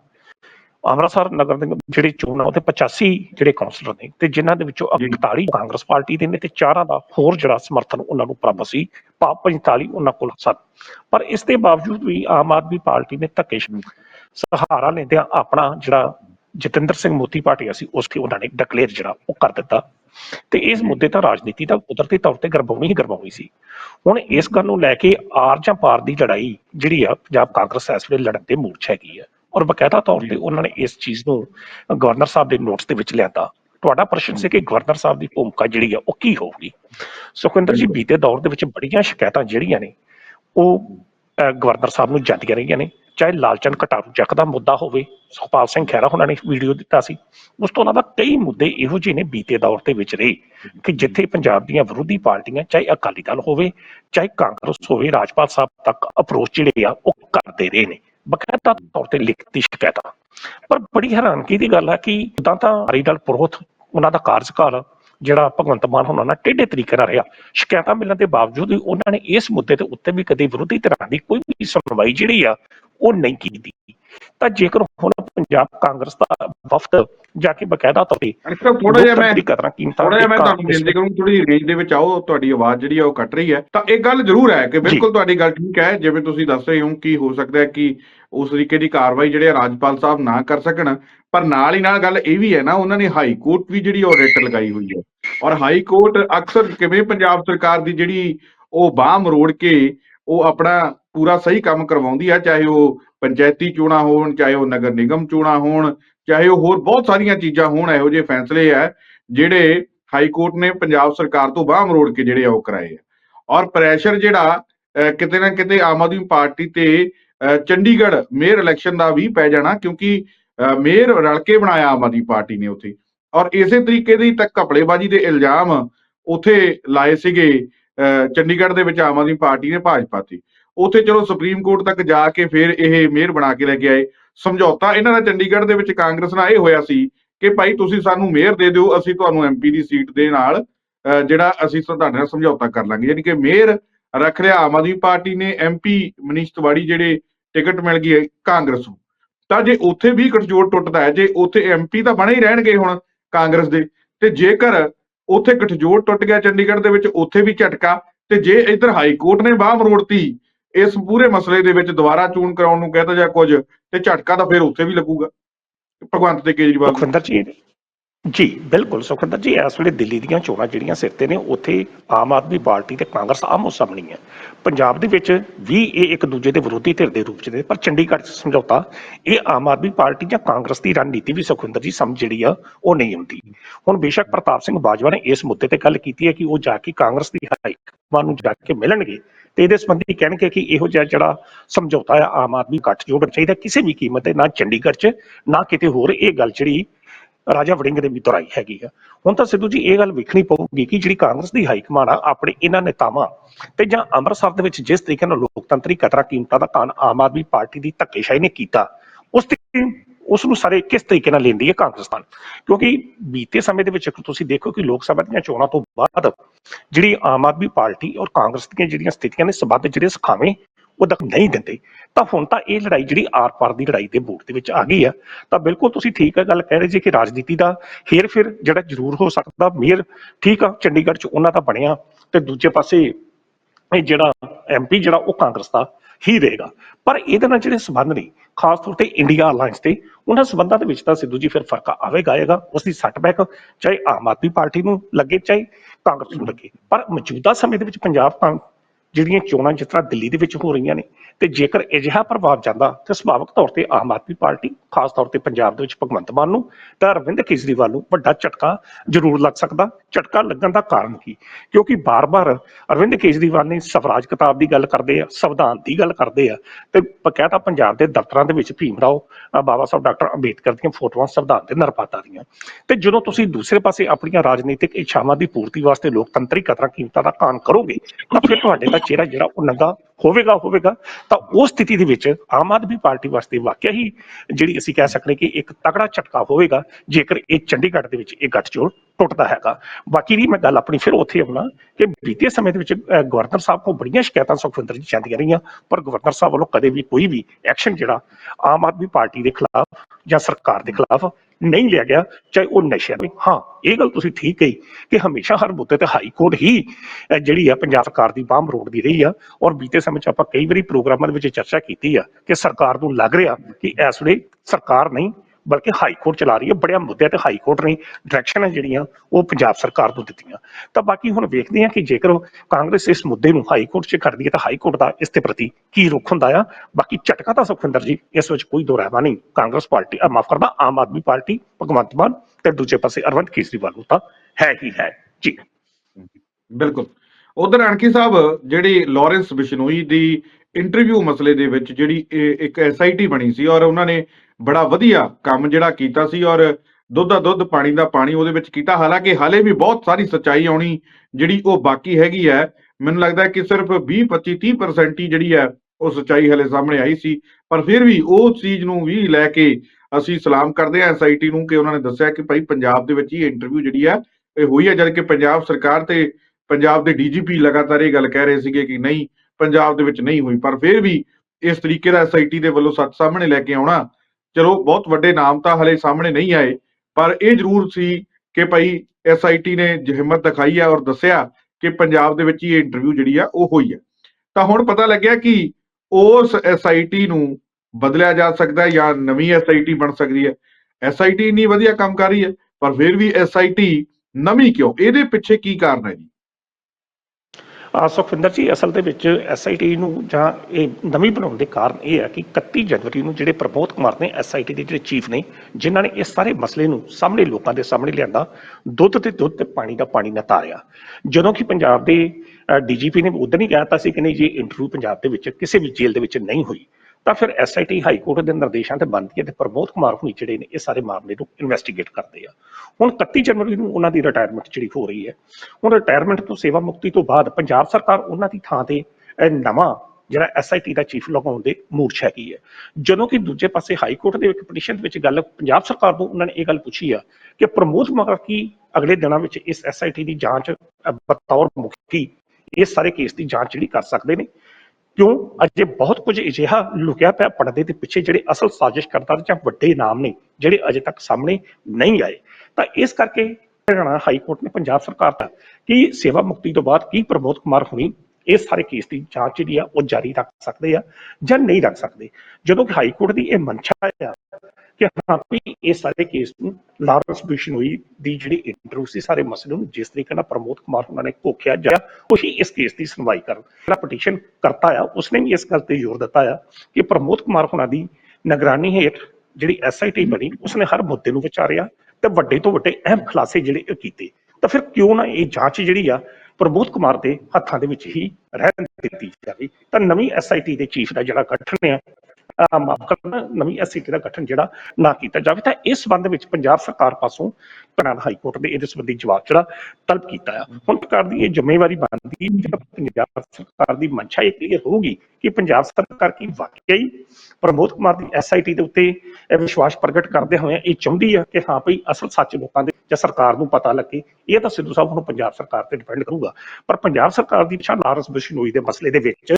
B: ਅੰਮ੍ਰਿਤਸਰ ਨਗਰ ਦੇ ਜਿਹੜੀ ਚੋਣ ਆ ਉਹਦੇ 85 ਜਿਹੜੇ ਕਾਉਂਸਲਰ ਨੇ ਤੇ ਜਿਨ੍ਹਾਂ ਦੇ ਵਿੱਚੋਂ
A: ਜੀ।
B: 41 ਕਾਂਗਰਸ ਪਾਰਟੀ ਦੇ ਨੇ ਤੇ ਚਾਰਾਂ ਦਾ ਹੋਰ ਜਿਹੜਾ ਸਮਰਥਨ ਉਹਨਾਂ ਨੂੰ ਪ੍ਰਾਪਤ ਸੀ ਪਾ 45 ਉਹਨਾਂ ਕੋਲ ਸਨ। ਪਰ ਇਸ ਦੇ ਬਾਵਜੂਦ ਵੀ ਆਮ ਆਦਮੀ ਪਾਰਟੀ ਨੇ ਧੱਕੇ ਸਹਾਰਾ ਲੈਂਦਿਆਂ ਆਪਣਾ ਜਿਹੜਾ ਜਤਿੰਦਰ ਸਿੰਘ ਮੋਤੀ ਪਾਰਟੀ ਸੀ ਉਸ ਤੇ ਉਹਨਾਂ ਨੇ ਡਿਕਲੇਅਰ ਜਿਹੜਾ ਉਹ ਕਰ ਦਿੱਤਾ। ਤੇ ਇਸ ਮੁੱਦੇ ਤਾਂ ਰਾਜਨੀਤੀ ਦਾ ਕੁਦਰਤੀ ਤੌਰ ਤੇ ਗਰਬਾਉਣੀ ਹੀ ਗਰਬਾਉਣੀ ਸੀ। ਹੁਣ ਇਸ ਗੱਲ ਨੂੰ ਲੈ ਕੇ ਆਰ ਜਾਂ ਪਾਰ ਦੀ ਲੜਾਈ ਜਿਹੜੀ ਆ ਪੰਜਾਬ ਕਾਂਗਰਸ ਇਸ ਵੇਲੇ ਲੜਨ ਦੇ 'ਚ ਹੈਗੀ ਆ। ਔਰ ਬਕਾਇਦਾ ਤੌਰ ਤੇ ਉਹਨਾਂ ਨੇ ਇਸ ਚੀਜ਼ ਨੂੰ ਗਵਰਨਰ ਸਾਹਿਬ ਦੇ ਨੋਟਸ ਦੇ ਵਿੱਚ ਲਿਆਂਦਾ। ਤੁਹਾਡਾ ਪ੍ਰਸ਼ਨ ਸੀ ਕਿ ਗਵਰਨਰ ਸਾਹਿਬ ਦੀ ਭੂਮਿਕਾ ਜਿਹੜੀ ਆ ਉਹ ਕੀ ਹੋਊਗੀ? ਸੁਖਵਿੰਦਰ ਜੀ ਬੀਤੇ ਦੌਰ ਦੇ ਵਿੱਚ ਬੜੀਆਂ ਸ਼ਿਕਾਇਤਾਂ ਜਿਹੜੀਆਂ ਨੇ ਉਹ ਗਵਰਨਰ ਸਾਹਿਬ ਨੂੰ ਜਾਂਦੀਆਂ ਰਹੀਆਂ ਨੇ। ਚਾਹੇ ਲਾਲਚੰਦ ਕਟਾਰੂ ਚੱਕ ਦਾ ਮੁੱਦਾ ਹੋਵੇ ਸੁਖਪਾਲ ਸਿੰਘ ਖਹਿਰਾ ਉਹਨਾਂ ਨੇ ਵੀਡੀਓ ਦਿੱਤਾ ਸੀ। ਉਸ ਤੋਂ ਇਲਾਵਾ ਕਈ ਮੁੱਦੇ ਇਹੋ ਜਿਹੇ ਨੇ ਬੀਤੇ ਦੌਰ ਦੇ ਵਿੱਚ ਰਹੇ ਕਿ ਜਿੱਥੇ ਪੰਜਾਬ ਦੀਆਂ ਵਿਰੋਧੀ ਪਾਰਟੀਆਂ ਚਾਹੇ ਅਕਾਲੀ ਦਲ ਹੋਵੇ ਚਾਹੇ ਕਾਂਗਰਸ ਹੋਵੇ ਰਾਜਪਾਲ ਸਾਹਿਬ ਤੱਕ ਅਪਰੋਚ ਜਿਹੜੇ ਆ ਉਹ ਕਰਦੇ ਰਹੇ ਨੇ। ਬਕਾਇਦਾ ਤੌਰ ਤੇ ਲਿਖਤੀ ਸ਼ਿਕਾਇਤਾਂ ਪਰ ਬੜੀ ਹੈਰਾਨਗੀ ਦੀ ਗੱਲ ਹੈ ਕਿ ਉਦਾਂ ਤਾਂ ਹਰੀ ਦਲ ਪੁਰੋਹਤ ਉਹਨਾਂ ਦਾ ਕਾਰਜਕਾਲ, ਜਿਹੜਾ ਭਗਵੰਤ ਮਾਨ ਹੋਣਾ ਨਾਲ ਟੇਢੇ ਤਰੀਕੇ ਨਾਲ ਰਿਹਾ, ਸ਼ਿਕਾਇਤਾਂ ਮਿਲਣ ਦੇ ਬਾਵਜੂਦ ਵੀ ਉਹਨਾਂ ਨੇ ਇਸ ਮੁੱਦੇ ਦੇ ਉੱਤੇ ਵੀ ਕਦੇ ਵਿਰੋਧੀ ਧਿਰਾਂ ਦੀ ਕੋਈ ਵੀ ਸੁਣਵਾਈ ਜਿਹੜੀ ਆ, ਉਹ ਨਹੀਂ ਕੀਤੀ। ਤਾਂ ਜੇਕਰ ਹੁਣ ਪੰਜਾਬ ਕਾਂਗਰਸ ਦਾ ਵਫਦ ਜਾ ਕੇ ਬਕਾਇਦਾ ਤੌਰ ਤੇ
A: ਥੋੜਾ ਜਿਹਾ ਮੈਂ
B: ਕਦਰਾਂ ਕੀਮਤਾਂ
A: ਥੋੜਾ ਜਿਹਾ ਮੈਂ ਤੁਹਾਨੂੰ ਬੇਨਤੀ ਕਰੂੰ ਥੋੜੀ ਰੇਂਜ ਦੇ ਵਿੱਚ ਆਓ ਤੁਹਾਡੀ ਆਵਾਜ਼ ਜਿਹੜੀ ਆ ਉਹ ਕੱਟ ਰਹੀ ਹੈ। ਤਾਂ ਇਹ ਗੱਲ ਜ਼ਰੂਰ ਹੈ ਕਿ ਬਿਲਕੁਲ ਤੁਹਾਡੀ ਗੱਲ ਠੀਕ ਹੈ ਜਿਵੇਂ ਤੁਸੀਂ ਦੱਸ ਰਹੇ ਹੋ ਕਿ ਹੋ ਸਕਦਾ ਹੈ ਕਿ ਉਸ ਤਰੀਕੇ ਦੀ ਕਾਰਵਾਈ ਜਿਹੜੇ ਆ ਰਾਜਪਾਲ ਸਾਹਿਬ ਨਾ ਕਰ ਸਕਣ ਪਰ ਨਾਲ ਹੀ ਨਾਲ ਗੱਲ ਇਹ ਵੀ ਹੈ ਨਾ ਉਹਨਾਂ ਨੇ ਹਾਈ ਕੋਰਟ ਵੀ ਜਿਹੜੀ ਉਹ ਰਿਟ ਲਗਾਈ ਹੋਈ ਹੈ। ਔਰ ਹਾਈ ਕੋਰਟ ਅਕਸਰ ਕਿਵੇਂ ਪੰਜਾਬ ਸਰਕਾਰ ਦੀ ਜਿਹੜੀ ਉਹ ਬਾਹ ਮਰੋੜ ਕੇ ਉਹ ਆਪਣਾ ਪੂਰਾ ਸਹੀ ਕੰਮ ਕਰਵਾਉਂਦੀ ਹੈ ਚਾਹੇ ਉਹ ਪੰਚਾਇਤੀ ਚੋਣਾਂ ਹੋਣ ਚਾਹੇ ਉਹ ਨਗਰ ਨਿਗਮ ਚੋਣਾਂ ਹੋਣ ਚਾਹੇ ਉਹ ਹੋਰ ਬਹੁਤ ਸਾਰੀਆਂ ਚੀਜ਼ਾਂ ਹੋਣ ਇਹੋ ਜਿਹੇ ਫੈਸਲੇ ਆ ਜਿਹੜੇ ਹਾਈ ਕੋਰਟ ਨੇ ਪੰਜਾਬ ਸਰਕਾਰ ਤੋਂ ਬਾਹ ਮਰੋੜ ਕੇ ਜਿਹੜੇ ਆ ਉਹ ਕਰਾਏ ਆ। ਔਰ ਪ੍ਰੈਸ਼ਰ ਜਿਹੜਾ ਕਿਤੇ ਨਾ ਕਿਤੇ ਆਮ ਆਦਮੀ ਪਾਰਟੀ ਤੇ ਚੰਡੀਗੜ੍ਹ ਮੇਅਰ ਇਲੈਕਸ਼ਨ ਦਾ ਵੀ ਪੈ ਜਾਣਾ ਕਿਉਂਕਿ ਮੇਅਰ ਰਲ ਕੇ ਬਣਾਇਆ ਆਮ ਆਦਮੀ ਪਾਰਟੀ ਨੇ ਉੱਥੇ। ਔਰ ਇਸੇ ਤਰੀਕੇ ਦੀ ਤੱਕ ਘਪਲੇਬਾਜ਼ੀ ਦੇ ਇਲਜ਼ਾਮ ਉੱਥੇ ਲਾਏ ਸੀਗੇ ਅਹ, ਚੰਡੀਗੜ੍ਹ ਦੇ ਵਿੱਚ ਆਮ ਆਦਮੀ ਪਾਰਟੀ ਨੇ ਭਾਜਪਾ ਤੇ। ਉੱਥੇ ਚਲੋ ਸੁਪਰੀਮ ਕੋਰਟ ਤੱਕ ਜਾ ਕੇ ਫਿਰ ਇਹ ਮੇਅਰ ਬਣਾ ਕੇ ਲੈ ਕੇ ਆਏ। ਸਮਝੌਤਾ ਇਹਨਾਂ ਦਾ ਚੰਡੀਗੜ੍ਹ ਦੇ ਵਿੱਚ ਕਾਂਗਰਸ ਨਾਲ ਇਹ ਹੋਇਆ ਸੀ ਕਿ ਭਾਈ ਤੁਸੀਂ ਸਾਨੂੰ ਮੇਅਰ ਦੇ ਦਿਓ, ਅਸੀਂ ਤੁਹਾਨੂੰ ਐਮਪੀ ਦੀ ਸੀਟ ਦੇ ਨਾਲ ਜਿਹੜਾ ਅਸੀਂ ਤੁਹਾਡੇ ਨਾਲ ਸਮਝੌਤਾ ਕਰ ਲਾਂਗੇ। ਯਾਨੀ ਕਿ ਮੇਅਰ ਰੱਖ ਰਿਹਾ ਆਮ ਆਦਮੀ ਪਾਰਟੀ ਨੇ ਐਮਪੀ ਮਨੀਸ਼ ਤਿਵਾੜੀ ਜਿਹੜੇ ਟਿਕਟ ਮਿਲ ਗਈ ਹੈ ਕਾਂਗਰਸ ਨੂੰ। ਤਾਂ ਜੇ ਉੱਥੇ ਵੀ ਗਠਜੋੜ ਟੁੱਟਦਾ ਹੈ, ਜੇ ਉੱਥੇ ਐਮਪੀ ਤਾਂ ਬਣੇ ਹੀ ਰਹਿਣਗੇ ਹੁਣ ਕਾਂਗਰਸ ਦੇ। ਤੇ ਜੇਕਰ ਉੱਥੇ ਗਠਜੋੜ ਟੁੱਟ ਗਿਆ ਚੰਡੀਗੜ੍ਹ ਦੇ ਵਿੱਚ, ਉੱਥੇ ਵੀ ਝਟਕਾ। ਤੇ ਜੇ ਇੱਧਰ ਹਾਈ ਕੋਰਟ ਨੇ ਬਾਹ ਮਰੋੜਤੀ ਇਸ ਪੂਰੇ ਮਸਲੇ ਦੇ ਵਿੱਚ ਦੁਬਾਰਾ ਚੋਣ ਕਰਾਉਣ ਨੂੰ ਕਹਿੰਦਾ ਜਾਂ ਕੁਝ, ਤੇ ਝਟਕਾ ਤਾਂ ਫਿਰ ਉੱਥੇ ਵੀ ਲੱਗੂਗਾ ਭਗਵੰਤ ਤੇ ਕੇਜਰੀਵਾਲ ਨੂੰ।
B: ਸੁਖਵਿੰਦਰ ਜੀ ਜੀ, ਬਿਲਕੁਲ ਸੁਖਵਿੰਦਰ ਜੀ, ਇਸ ਵੇਲੇ ਦਿੱਲੀ ਦੀਆਂ ਚੋਣਾਂ ਜਿਹੜੀਆਂ ਸਿਰ ਤੇ ਨੇ, ਉੱਥੇ ਆਮ ਆਦਮੀ ਪਾਰਟੀ ਤੇ ਕਾਂਗਰਸ ਆਮੋ ਸਾਹਮਣੀ ਹੈ ਪੰਜਾਬ ਦੇ ਵਿੱਚ ਵੀ ਇਹ ਇੱਕ ਦੂਜੇ ਦੇ ਵਿਰੋਧੀ ਧਿਰ ਦੇ ਰੂਪ ਚ ਨੇ, ਪਰ ਚੰਡੀਗੜ੍ਹ 'ਚ ਸਮਝੌਤਾ, ਇਹ ਆਮ ਆਦਮੀ ਪਾਰਟੀ ਜਾਂ ਕਾਂਗਰਸ ਦੀ ਰਣਨੀਤੀ ਵੀ ਸੁਖਵਿੰਦਰ ਜੀ ਸਮਝ ਜਿਹੜੀ ਆ, ਉਹ ਨਹੀਂ ਹੁੰਦੀ ਹੁਣ ਬੇਸ਼ੱਕ ਪ੍ਰਤਾਪ ਸਿੰਘ ਬਾਜਵਾ ਨੇ ਇਸ ਮੁੱਦੇ ਤੇ ਗੱਲ ਕੀਤੀ ਹੈ ਕਿ ਉਹ ਜਾ ਕੇ ਕਾਂਗਰਸ ਦੀ ਹਾਈਕਮਾਨ ਨੂੰ ਜਾ ਕੇ ਮਿਲਣਗੇ ਤੇ ਇਹਦੇ ਸੰਬੰਧੀ ਕਹਿਣਗੇ ਕਿ ਇਹੋ ਜਿਹਾ ਜਿਹੜਾ ਸਮਝੌਤਾ ਆ, ਆਮ ਆਦਮੀ ਗੱਠ ਜੋੜ ਚਾਹੀਦਾ, ਕਿਸੇ ਵੀ ਕੀਮਤ ਤੇ ਨਾ ਚੰਡੀਗੜ੍ਹ 'ਚ, ਨਾ ਕਿਤੇ ਹੋਰ ਇਹ ਗੱਲ ਜਿਹੜੀ ਰਾਜਾ ਵੜਿੰਗ ਦੇ ਵੀ ਦੁਹਰਾਈ ਹੈਗੀ ਆ। ਹੁਣ ਤਾਂ ਸਿੱਧੂ ਜੀ ਇਹ ਗੱਲ ਵੇਖਣੀ ਪਊਗੀ ਕਿ ਜਿਹੜੀ ਕਾਂਗਰਸ ਦੀ ਹਾਈ ਕਮਾਂਡ ਆ, ਆਪਣੇ ਇਹਨਾਂ ਨੇਤਾਵਾਂ ਤੇ ਜਾਂ ਅੰਮ੍ਰਿਤਸਰ ਦੇ ਵਿੱਚ ਜਿਸ ਤਰੀਕੇ ਨਾਲ ਲੋਕਤੰਤਰੀ ਕਤਰਾ ਕੀਮਤਾਂ ਦਾ ਕਾਨ ਆਮ ਆਦਮੀ ਪਾਰਟੀ ਦੀ ਧੱਕੇਸ਼ਾਹੀ ਨੇ ਕੀਤਾ, ਉਸ ਤੇ ਉਸ ਨੂੰ ਸਾਰੇ ਕਿਸ ਤਰੀਕੇ ਨਾਲ ਲੈਂਦੀ ਹੈ ਕਾਂਗਰਸਤਾਨ? ਕਿਉਂਕਿ ਬੀਤੇ ਸਮੇਂ ਦੇ ਵਿੱਚ ਤੁਸੀਂ ਦੇਖੋ ਕਿ ਲੋਕ ਸਭਾ ਦੀਆਂ ਚੋਣਾਂ ਤੋਂ ਬਾਅਦ ਜਿਹੜੀ ਆਮ ਆਦਮੀ ਪਾਰਟੀ ਔਰ ਕਾਂਗਰਸ ਦੀਆਂ ਜਿਹੜੀਆਂ ਸਥਿਤੀਆਂ ਨੇ, ਸਬੰਧ ਜਿਹੜੇ ਸੁਖਾਵੇਂ ਉਹ ਤੱਕ ਨਹੀਂ ਦਿੰਦੇ। ਤਾਂ ਹੁਣ ਤਾਂ ਇਹ ਲੜਾਈ ਜਿਹੜੀ ਆਰ-ਪਾਰ ਦੀ ਲੜਾਈ ਦੇ ਬੂਟ ਦੇ ਵਿੱਚ ਆ ਗਈ ਆ। ਤਾਂ ਬਿਲਕੁਲ ਤੁਸੀਂ ਠੀਕ ਹੈ ਗੱਲ ਕਹਿ ਰਹੇ ਜੀ ਕਿ ਰਾਜਨੀਤੀ ਦਾ ਹੇਰ ਫਿਰ ਜਿਹੜਾ ਜ਼ਰੂਰ ਹੋ ਸਕਦਾ, ਮੇਅਰ ਠੀਕ ਆ, ਚੰਡੀਗੜ੍ਹ ਚ ਉਹਨਾਂ ਦਾ ਬਣਿਆ ਤੇ ਦੂਜੇ ਪਾਸੇ ਇਹ ਜਿਹੜਾ ਐਮਪੀ ਜਿਹੜਾ ਉਹ ਕਾਂਗਰਸ ਦਾ ਹੀ ਰਹੇਗਾ। ਪਰ ਇਹਦੇ ਨਾਲ ਜਿਹੜੇ ਸਬੰਧ ਨੇ, ਖਾਸ ਤੌਰ ਤੇ ਇੰਡੀਆ ਅਲਾਈਅੰਸ ਤੇ ਉਹਨਾਂ ਸਬੰਧਾਂ ਦੇ ਵਿੱਚ ਤਾਂ ਸਿੱਧੂ ਜੀ ਫਿਰ ਫ਼ਰਕ ਆਵੇਗਾ, ਆਏਗਾ। ਉਸ ਦੀ ਸੱਟਬੈਕ ਚਾਹੇ ਆਮ ਆਦਮੀ ਪਾਰਟੀ ਨੂੰ ਲੱਗੇ, ਚਾਹੇ ਕਾਂਗਰਸ ਨੂੰ ਲੱਗੇ। ਪਰ ਮੌਜੂਦਾ ਸਮੇਂ ਦੇ ਵਿੱਚ ਪੰਜਾਬ ਤਾਂ ਜਿਹੜੀਆਂ ਚੋਣਾਂ ਜਿਸ ਤਰ੍ਹਾਂ ਦਿੱਲੀ ਦੇ ਵਿੱਚ ਹੋ ਰਹੀਆਂ ਨੇ, ਤੇ ਜੇਕਰ ਅਜਿਹਾ ਪ੍ਰਭਾਵ ਜਾਂਦਾ, ਤੇ ਸੁਭਾਵਿਕ ਤੌਰ ਤੇ ਆਮ ਆਦਮੀ ਪਾਰਟੀ, ਖਾਸ ਤੌਰ ਤੇ ਪੰਜਾਬ ਦੇ ਵਿੱਚ ਭਗਵੰਤ ਮਾਨ ਨੂੰ, ਤਾਂ ਅਰਵਿੰਦ ਕੇਜਰੀਵਾਲ ਨੂੰ ਵੱਡਾ ਝਟਕਾ ਜ਼ਰੂਰ ਲੱਗ ਸਕਦਾ। ਝਟਕਾ ਲੱਗਣ ਦਾ ਕਾਰਨ ਕੀ? ਕਿਉਂਕਿ ਬਾਰ-ਬਾਰ ਅਰਵਿੰਦ ਕੇਜਰੀਵਾਲ ਨੇ ਸਵਰਾਜ ਕਿਤਾਬ ਦੀ ਗੱਲ ਕਰਦੇ ਆ, ਸੰਵਿਧਾਨ ਦੀ ਗੱਲ ਕਰਦੇ ਆ, ਤੇ ਬਕਾਇਦਾ ਪੰਜਾਬ ਦੇ ਦਫ਼ਤਰਾਂ ਦੇ ਵਿੱਚ ਭੀਮ ਰਾਓ ਬਾਬਾ ਸਾਹਿਬ ਡਾਕਟਰ ਅੰਬੇਦਕਰ ਦੀਆਂ ਫੋਟੋਆਂ ਸੰਵਿਧਾਨ ਦੇ ਨਿਰਮਾਤਾ ਦੀਆਂ। ਤੇ ਜਦੋਂ ਤੁਸੀਂ ਦੂਸਰੇ ਪਾਸੇ ਆਪਣੀਆਂ ਰਾਜਨੀਤਿਕ ਇੱਛਾਵਾਂ ਦੀ ਪੂਰਤੀ ਵਾਸਤੇ ਲੋਕਤੰਤਰੀ ਕਦਰਾਂ ਕੀਮਤਾਂ ਦਾ ਕਾਨ ਕਰੋਗੇ, ਤਾਂ ਫਿਰ ਤੁਹਾਡੇ ਦਾ ਚਿਹਰਾ ਜਿਹੜਾ ਉਹ ਨੰਗਾ ਹੋਵੇਗਾ ਹੋਵੇਗਾ, ਤਾਂ ਉਹ ਸਥਿਤੀ ਦੇ ਵਿੱਚ ਆਮ ਆਦਮੀ ਪਾਰਟੀ ਵਾਸਤੇ ਵਾਕਿਆ ਹੀ ਜਿਹੜੀ ਅਸੀਂ ਕਹਿ ਸਕਦੇ ਕਿ ਇੱਕ ਤਕੜਾ ਝਟਕਾ ਹੋਵੇਗਾ, ਜੇਕਰ ਇਹ ਚੰਡੀਗੜ੍ਹ ਦੇ ਵਿੱਚ ਇਹ ਗੱਠਜੋੜ ਟੁੱਟਦਾ ਹੈਗਾ। ਬਾਕੀ ਦੀ ਮੈਂ ਗੱਲ ਆਪਣੀ ਫਿਰ ਉੱਥੇ ਆਉਣਾ ਕਿ ਬੀਤੇ ਸਮੇਂ ਦੇ ਵਿੱਚ ਗਵਰਨਰ ਸਾਹਿਬ ਕੋਲ ਬੜੀਆਂ ਸ਼ਿਕਾਇਤਾਂ ਸੁਖਵਿੰਦਰ ਜੀ ਜਾਂਦੀਆਂ ਰਹੀਆਂ, ਪਰ ਗਵਰਨਰ ਸਾਹਿਬ ਵੱਲੋਂ ਕਦੇ ਵੀ ਕੋਈ ਵੀ ਐਕਸ਼ਨ ਜਿਹੜਾ ਆਮ ਆਦਮੀ ਪਾਰਟੀ ਦੇ ਖਿਲਾਫ ਜਾਂ ਸਰਕਾਰ ਦੇ ਖਿਲਾਫ ਨਹੀਂ ਲਿਆ ਗਿਆ, ਚਾਹੇ ਉਹ ਨਸ਼ਿਆਂ ਦੇ ਹਾਂ। ਇਹ ਗੱਲ ਤੁਸੀਂ ਠੀਕ ਕਹੀ ਕਿ ਹਮੇਸ਼ਾ ਹਰ ਮੁੱਦੇ ਤੇ ਹਾਈ ਕੋਰਟ ਹੀ ਜਿਹੜੀ ਆ ਪੰਜਾਬ ਸਰਕਾਰ ਦੀ ਬਾਂਹ ਮਰੋੜਦੀ ਰਹੀ ਆ, ਔਰ ਬੀਤੇ ਸਮੇਂ 'ਚ ਆਪਾਂ ਕਈ ਵਾਰੀ ਪ੍ਰੋਗਰਾਮਾਂ ਦੇ ਵਿੱਚ ਚਰਚਾ ਕੀਤੀ ਆ ਕਿ ਸਰਕਾਰ ਨੂੰ ਲੱਗ ਰਿਹਾ ਕਿ ਇਸ ਵੇਲੇ ਸਰਕਾਰ ਨਹੀਂ ਬਲਕਿ ਹਾਈ ਕੋਰਟ ਚਲਾ ਰਹੀ ਹੈ, ਬੜਿਆ ਮੁੱਦਿਆਂ ਤੇ ਹਾਈ ਕੋਰਟ ਨੇ ਡਾਇਰੈਕਸ਼ਨਾਂ ਜਿਹੜੀਆਂ ਉਹ ਪੰਜਾਬ ਸਰਕਾਰ ਨੂੰ ਦਿੱਤੀਆਂ। ਤਾਂ ਬਾਕੀ ਹੁਣ ਵੇਖਦੇ ਹਾਂ ਕਿ ਜੇਕਰ ਕਾਂਗਰਸ ਇਸ ਮੁੱਦੇ ਨੂੰ ਹਾਈ ਕੋਰਟ 'ਚ ਕਰਦੀ ਹੈ ਤਾਂ ਹਾਈ ਕੋਰਟ ਦਾ ਇਸ ਤੇ ਪ੍ਰਤੀ ਕੀ ਰੁਖ ਹੁੰਦਾ ਆ? ਬਾਕੀ ਝਟਕਾ ਤਾਂ ਸੁਖਵਿੰਦਰ ਜੀ, ਇਸ ਵਿੱਚ ਕੋਈ ਦੋ ਨਹੀਂ। ਕਾਂਗਰਸ ਪਾਰਟੀ ਆ ਮਾਫ ਕਰਦਾ, ਆਮ ਆਦਮੀ ਪਾਰਟੀ, ਭਗਵੰਤ ਮਾਨ ਤੇ ਦੂਜੇ ਪਾਸੇ ਅਰਵਿੰਦ ਕੇਜਰੀਵਾਲ ਨੂੰ ਤਾਂ ਹੈ ਹੀ ਹੈ। ਜੀ।
A: ਬਿਲਕੁਲ। ਉਧਰ ਅਣਖੀ ਸਾਹਿਬ, ਜਿਹੜੀ ਲਾਰੈਂਸ ਬਿਸ਼ਨੋਈ ਦੀ ਇੰਟਰਵਿਊ ਮਸਲੇ ਦੇ ਵਿੱਚ ਜਿਹੜੀ ਇਹ ਇੱਕ ਐਸਆਈਟੀ ਬਣੀ ਸੀ ਔਰ ਉਹਨਾਂ ਨੇ ਬੜਾ ਵਧੀਆ ਕੰਮ ਜਿਹੜਾ ਕੀਤਾ ਸੀ ਔਰ ਦੁੱਧ ਦਾ ਦੁੱਧ, ਪਾਣੀ ਦਾ ਪਾਣੀ ਉਹਦੇ ਵਿੱਚ ਕੀਤਾ। ਹਾਲਾਂਕਿ ਹਾਲੇ ਵੀ ਬਹੁਤ ਸਾਰੀ ਸੱਚਾਈ ਆਉਣੀ ਜਿਹੜੀ ਉਹ ਬਾਕੀ ਹੈਗੀ ਹੈ। ਮੈਨੂੰ ਲੱਗਦਾ ਕਿ ਸਿਰਫ 20 25 30% ਹੀ ਜਿਹੜੀ ਹੈ ਉਹ ਸੱਚਾਈ ਹਲੇ ਸਾਹਮਣੇ ਆਈ ਸੀ। ਪਰ ਫਿਰ ਵੀ ਉਹ ਚੀਜ਼ ਨੂੰ ਵੀ ਲੈ ਕੇ ਅਸੀਂ ਸਲਾਮ ਕਰਦੇ ਹਾਂ ਐਸਆਈਟੀ ਨੂੰ ਕਿ ਉਹਨਾਂ ਨੇ ਦੱਸਿਆ ਕਿ ਭਾਈ ਪੰਜਾਬ ਦੇ ਵਿੱਚ ਹੀ ਇੰਟਰਵਿਊ ਜਿਹੜੀ ਹੈ ਇਹ ਹੋਈ ਹੈ। ਜਦ ਕਿ ਪੰਜਾਬ ਸਰਕਾਰ ਤੇ ਪੰਜਾਬ ਦੇ ਡੀਜੀਪੀ ਲਗਾਤਾਰ ਇਹ ਗੱਲ ਕਹਿ ਰਹੇ ਸੀਗੇ ਕਿ ਨਹੀਂ, ਪੰਜਾਬ ਦੇ ਵਿੱਚ ਨਹੀਂ ਹੋਈ। ਪਰ ਫਿਰ ਵੀ ਇਸ ਤਰੀਕੇ ਦਾ ਐਸਆਈਟੀ ਦੇ ਵੱਲੋਂ ਸੱਚ ਸਾਹਮਣੇ ਲੈ ਕੇ ਆਉਣਾ ਚਲੋ ਬਹੁਤ ਵੱਡੇ ਨਾਮ ਤਾਂ ਹਲੇ ਸਾਹਮਣੇ ਨਹੀਂ ਆਏ, ਪਰ ਇਹ ਜ਼ਰੂਰ ਸੀ ਕਿ ਭਾਈ ਐਸਆਈਟੀ ਨੇ ਹਿੰਮਤ ਦਿਖਾਈ ਹੈ ਔਰ ਦੱਸਿਆ ਕਿ ਪੰਜਾਬ ਦੇ ਵਿੱਚ ਹੀ ਇਹ ਇੰਟਰਵਿਊ ਜਿਹੜੀ ਆ ਉਹ ਹੋਈ ਹੈ ਤਾਂ ਹੁਣ ਪਤਾ ਲੱਗਿਆ ਕਿ ਉਸ ਐਸਆਈਟੀ ਨੂੰ ਬਦਲਿਆ ਜਾ ਸਕਦਾ ਹੈ ਜਾਂ ਨਵੀਂ ਐਸਆਈਟੀ ਬਣ ਸਕਦੀ ਹੈ ਐਸਆਈਟੀ ਇੰਨੀ ਵਧੀਆ ਕੰਮ ਕਰ ਰਹੀ ਹੈ ਪਰ ਫਿਰ ਵੀ ਐਸਆਈਟੀ ਨਵੀਂ ਕਿਉਂ? ਇਹਦੇ ਪਿੱਛੇ ਕੀ ਕਾਰਨ ਹੈ ਜੀ?
B: ਸੁਖਵਿੰਦਰ ਜੀ, ਅਸਲ ਦੇ ਵਿੱਚ ਐਸਆਈਟੀ ਨੂੰ ਜਾਂ ਇਹ ਨਵੀਂ ਬਣਾਉਣ ਦੇ ਕਾਰਨ ਇਹ ਹੈ ਕਿ 31 ਜਨਵਰੀ ਨੂੰ ਜਿਹੜੇ ਪ੍ਰਬੋਧ ਕੁਮਾਰ ਨੇ ਐਸਆਈਟੀ ਦੇ ਜਿਹੜੇ ਚੀਫ ਨੇ, ਜਿਨ੍ਹਾਂ ਨੇ ਇਸ ਸਾਰੇ ਮਸਲੇ ਨੂੰ ਸਾਹਮਣੇ ਲੋਕਾਂ ਦੇ ਸਾਹਮਣੇ ਲਿਆਂਦਾ, ਦੁੱਧ ਤੇ ਦੁੱਧ ਤੇ ਪਾਣੀ ਦਾ ਪਾਣੀ ਨਾ ਤਾਰਿਆ। ਜਦੋਂ ਕਿ ਪੰਜਾਬ ਦੇ ਡੀਜੀਪੀ ਨੇ ਉਦੋਂ ਹੀ ਕਹਿਤਾ ਸੀ ਕਿ ਨਹੀਂ ਜੀ ਇੰਟਰਵਿਊ ਪੰਜਾਬ ਦੇ ਵਿੱਚ ਕਿਸੇ ਵੀ ਜੇਲ੍ਹ ਦੇ ਵਿੱਚ ਨਹੀਂ ਹੋਈ। ਤਾਂ ਫਿਰ ਐਸਆਈਟੀ ਹਾਈ ਕੋਰਟ ਦੇ ਨਿਰਦੇਸ਼ਾਂ ਤੇ ਬਣਦੀ ਹੈ ਤੇ ਪ੍ਰਮੋਦ ਕੁਮਾਰ ਹੁਣੀ ਜਿਹੜੇ ਨੇ, ਇਹ ਸਾਰੇ ਮਾਮਲੇ ਨੂੰ ਇਨਵੈਸਟੀਗੇਟ ਕਰਦੇ ਆ। ਹੁਣ 31 ਜਨਵਰੀ ਨੂੰ ਉਹਨਾਂ ਦੀ ਰਿਟਾਇਰਮੈਂਟ ਜਿਹੜੀ ਹੋ ਰਹੀ ਹੈ। ਹੁਣ ਰਿਟਾਇਰਮੈਂਟ ਤੋਂ ਸੇਵਾ ਮੁਕਤੀ ਤੋਂ ਬਾਅਦ ਪੰਜਾਬ ਸਰਕਾਰ ਉਹਨਾਂ ਦੀ ਥਾਂ ਤੇ ਨਵਾਂ ਜਿਹੜਾ ਐਸਆਈਟੀ ਦਾ ਚੀਫ ਲਗਾਉਣ ਦੇ ਮੂਰਛ ਹੈਗੀ ਹੈ। ਜਦੋਂ ਕਿ ਦੂਜੇ ਪਾਸੇ ਹਾਈ ਕੋਰਟ ਦੇ ਇੱਕ ਪਟੀਸ਼ਨ ਦੇ ਵਿੱਚ ਗੱਲ ਪੰਜਾਬ ਸਰਕਾਰ ਨੂੰ ਉਹਨਾਂ ਨੇ ਇਹ ਗੱਲ ਪੁੱਛੀ ਆ ਕਿ ਪ੍ਰਮੋਦ ਕੁਮਾਰ ਕੀ ਅਗਲੇ ਦਿਨਾਂ ਵਿੱਚ ਇਸ ਐਸਆਈਟੀ ਦੀ ਜਾਂਚ ਬਤੌਰ ਮੁਖੀ ਇਸ ਸਾਰੇ ਕੇਸ ਦੀ ਜਾਂਚ ਜਿਹੜੀ ਕਰ ਸਕਦੇ ਨੇ? ਕਿਉਂ? ਅਜੇ ਬਹੁਤ ਕੁਝ ਅਜਿਹਾ ਲੁਕਿਆ ਪਿਆ ਪਰਦੇ ਦੇ ਪਿੱਛੇ ਜਿਹੜੇ ਅਸਲ ਸਾਜ਼ਿਸ਼ ਕਰਦਾ ਜਾਂ ਵੱਡੇ ਨਾਮ ਨੇ, ਜਿਹੜੇ ਅਜੇ ਤੱਕ ਸਾਹਮਣੇ ਨਹੀਂ ਆਏ। ਤਾਂ ਇਸ ਕਰਕੇ ਹਰਿਆਣਾ ਹਾਈ ਕੋਰਟ ਨੇ ਪੰਜਾਬ ਸਰਕਾਰ ਦਾ ਕਿ ਸੇਵਾ ਮੁਕਤੀ ਤੋਂ ਬਾਅਦ ਕੀ ਪ੍ਰਮੋਦ ਕੁਮਾਰ ਹੁਣੀ ਇਹ ਸਾਰੇ ਕੇਸ ਦੀ ਜਾਂਚ ਜਿਹੜੀ ਆ ਉਹ ਜਾਰੀ ਰੱਖ ਸਕਦੇ ਆ ਜਾਂ ਨਹੀਂ ਰੱਖ ਸਕਦੇ। ਜਦੋਂ ਕਿ ਹਾਈ ਕੋਰਟ ਦੀ ਇਹ ਮਨਸ਼ਾ ਆ ਕਿ ਹਾਂ ਵੀ ਇਹ ਸਾਰੇ ਕੇਸ ਨੂੰ ਲਾਰੈਂਸ ਬਿਸ਼ਨੋਈ ਦੀ ਜਿਹੜੀ ਇੰਟਰਵਿਊ ਸੀ ਸਾਰੇ ਮਸਲੇ ਨੂੰ ਜਿਸ ਤਰੀਕੇ ਨਾਲ ਪ੍ਰਮੋਦ ਕੁਮਾਰ ਉਹਨਾਂ ਨੇ ਘੋਖਿਆ ਜਾਂ ਉਹੀ ਇਸ ਕੇਸ ਦੀ ਸੁਣਵਾਈ ਕਰਨ। ਜਿਹੜਾ ਪਟੀਸ਼ਨ ਕਰਤਾ ਆ, ਉਸਨੇ ਵੀ ਇਸ ਗੱਲ ਤੇ ਜ਼ੋਰ ਦਿੱਤਾ ਆ ਕਿ ਪ੍ਰਮੋਦ ਕੁਮਾਰ ਉਹਨਾਂ ਦੀ ਨਿਗਰਾਨੀ ਹੇਠ ਜਿਹੜੀ ਐਸਆਈਟੀ ਬਣੀ, ਉਸਨੇ ਹਰ ਮੁੱਦੇ ਨੂੰ ਵਿਚਾਰਿਆ ਤੇ ਵੱਡੇ ਤੋਂ ਵੱਡੇ ਅਹਿਮ ਖੁਲਾਸੇ ਜਿਹੜੇ ਉਹ ਕੀਤੇ। ਤਾਂ ਫਿਰ ਕਿਉਂ ਨਾ ਇਹ ਜਾਂਚ ਜਿਹੜੀ ਆ ਪ੍ਰਮੋਦ ਕੁਮਾਰ ਦੇ ਹੱਥਾਂ ਦੇ ਵਿੱਚ ਹੀ ਰਹਿਣ ਦਿੱਤੀ ਜਾਵੇ। ਤਾਂ ਨਵੀਂ ਐਸਆਈਟੀ ਦੇ ਚੀਫ ਦਾ ਜਿਹੜਾ ਗਠਨ ਆ ਮਾਫ਼ ਕਰਨਾ, ਨਵੀਂ ਐਸਆਈਟੀ ਦਾ ਗਠਨ ਜਿਹੜਾ ਨਾ ਕੀਤਾ ਜਾਵੇ, ਤਾਂ ਇਸ ਸੰਬੰਧ ਵਿੱਚ ਪੰਜਾਬ ਸਰਕਾਰ ਪਾਸੋਂ ਹਰਿਆਣਾ ਹਾਈ ਕੋਰਟ ਨੇ ਇਹਦੇ ਸੰਬੰਧੀ ਜਵਾਬ ਜਿਹੜਾ ਤਲਬ ਕੀਤਾ ਹੈ ਹੁਣ ਸਰਕਾਰ ਦੀ ਇਹ ਜ਼ਿੰਮੇਵਾਰੀ ਬਣਦੀ ਹੈ ਪੰਜਾਬ ਸਰਕਾਰ ਦੀ ਮਨਸ਼ਾ ਇਹ ਕਲੀਅਰ ਹੋਊਗੀ ਕਿ ਪੰਜਾਬ ਸਰਕਾਰ ਕੀ ਵਾਕਿਆ ਪ੍ਰਮੋਦ ਕੁਮਾਰ ਦੀ ਐਸਆਈਟੀ ਦੇ ਉੱਤੇ ਵਿਸ਼ਵਾਸ ਪ੍ਰਗਟ ਕਰਦੇ ਹੋਏ ਇਹ ਚਾਹੁੰਦੀ ਹੈ ਕਿ ਹਾਂ ਭਈ ਅਸਲ ਸੱਚ ਲੋਕਾਂ ਦੇ ਜਾਂ ਸਰਕਾਰ ਨੂੰ ਪਤਾ ਲੱਗੇ। ਇਹ ਤਾਂ ਸਿੱਧੂ ਸਾਹਿਬ ਹੁਣ ਪੰਜਾਬ ਸਰਕਾਰ ਤੇ ਡਿਪੈਂਡ ਕਰੂਗਾ। ਪਰ ਪੰਜਾਬ ਸਰਕਾਰ ਦੀ ਦਿਸ਼ਾ ਲਾਰਸ ਬਿਸ਼ਨੋਈ ਦੇ ਮਸਲੇ ਦੇ ਵਿੱਚ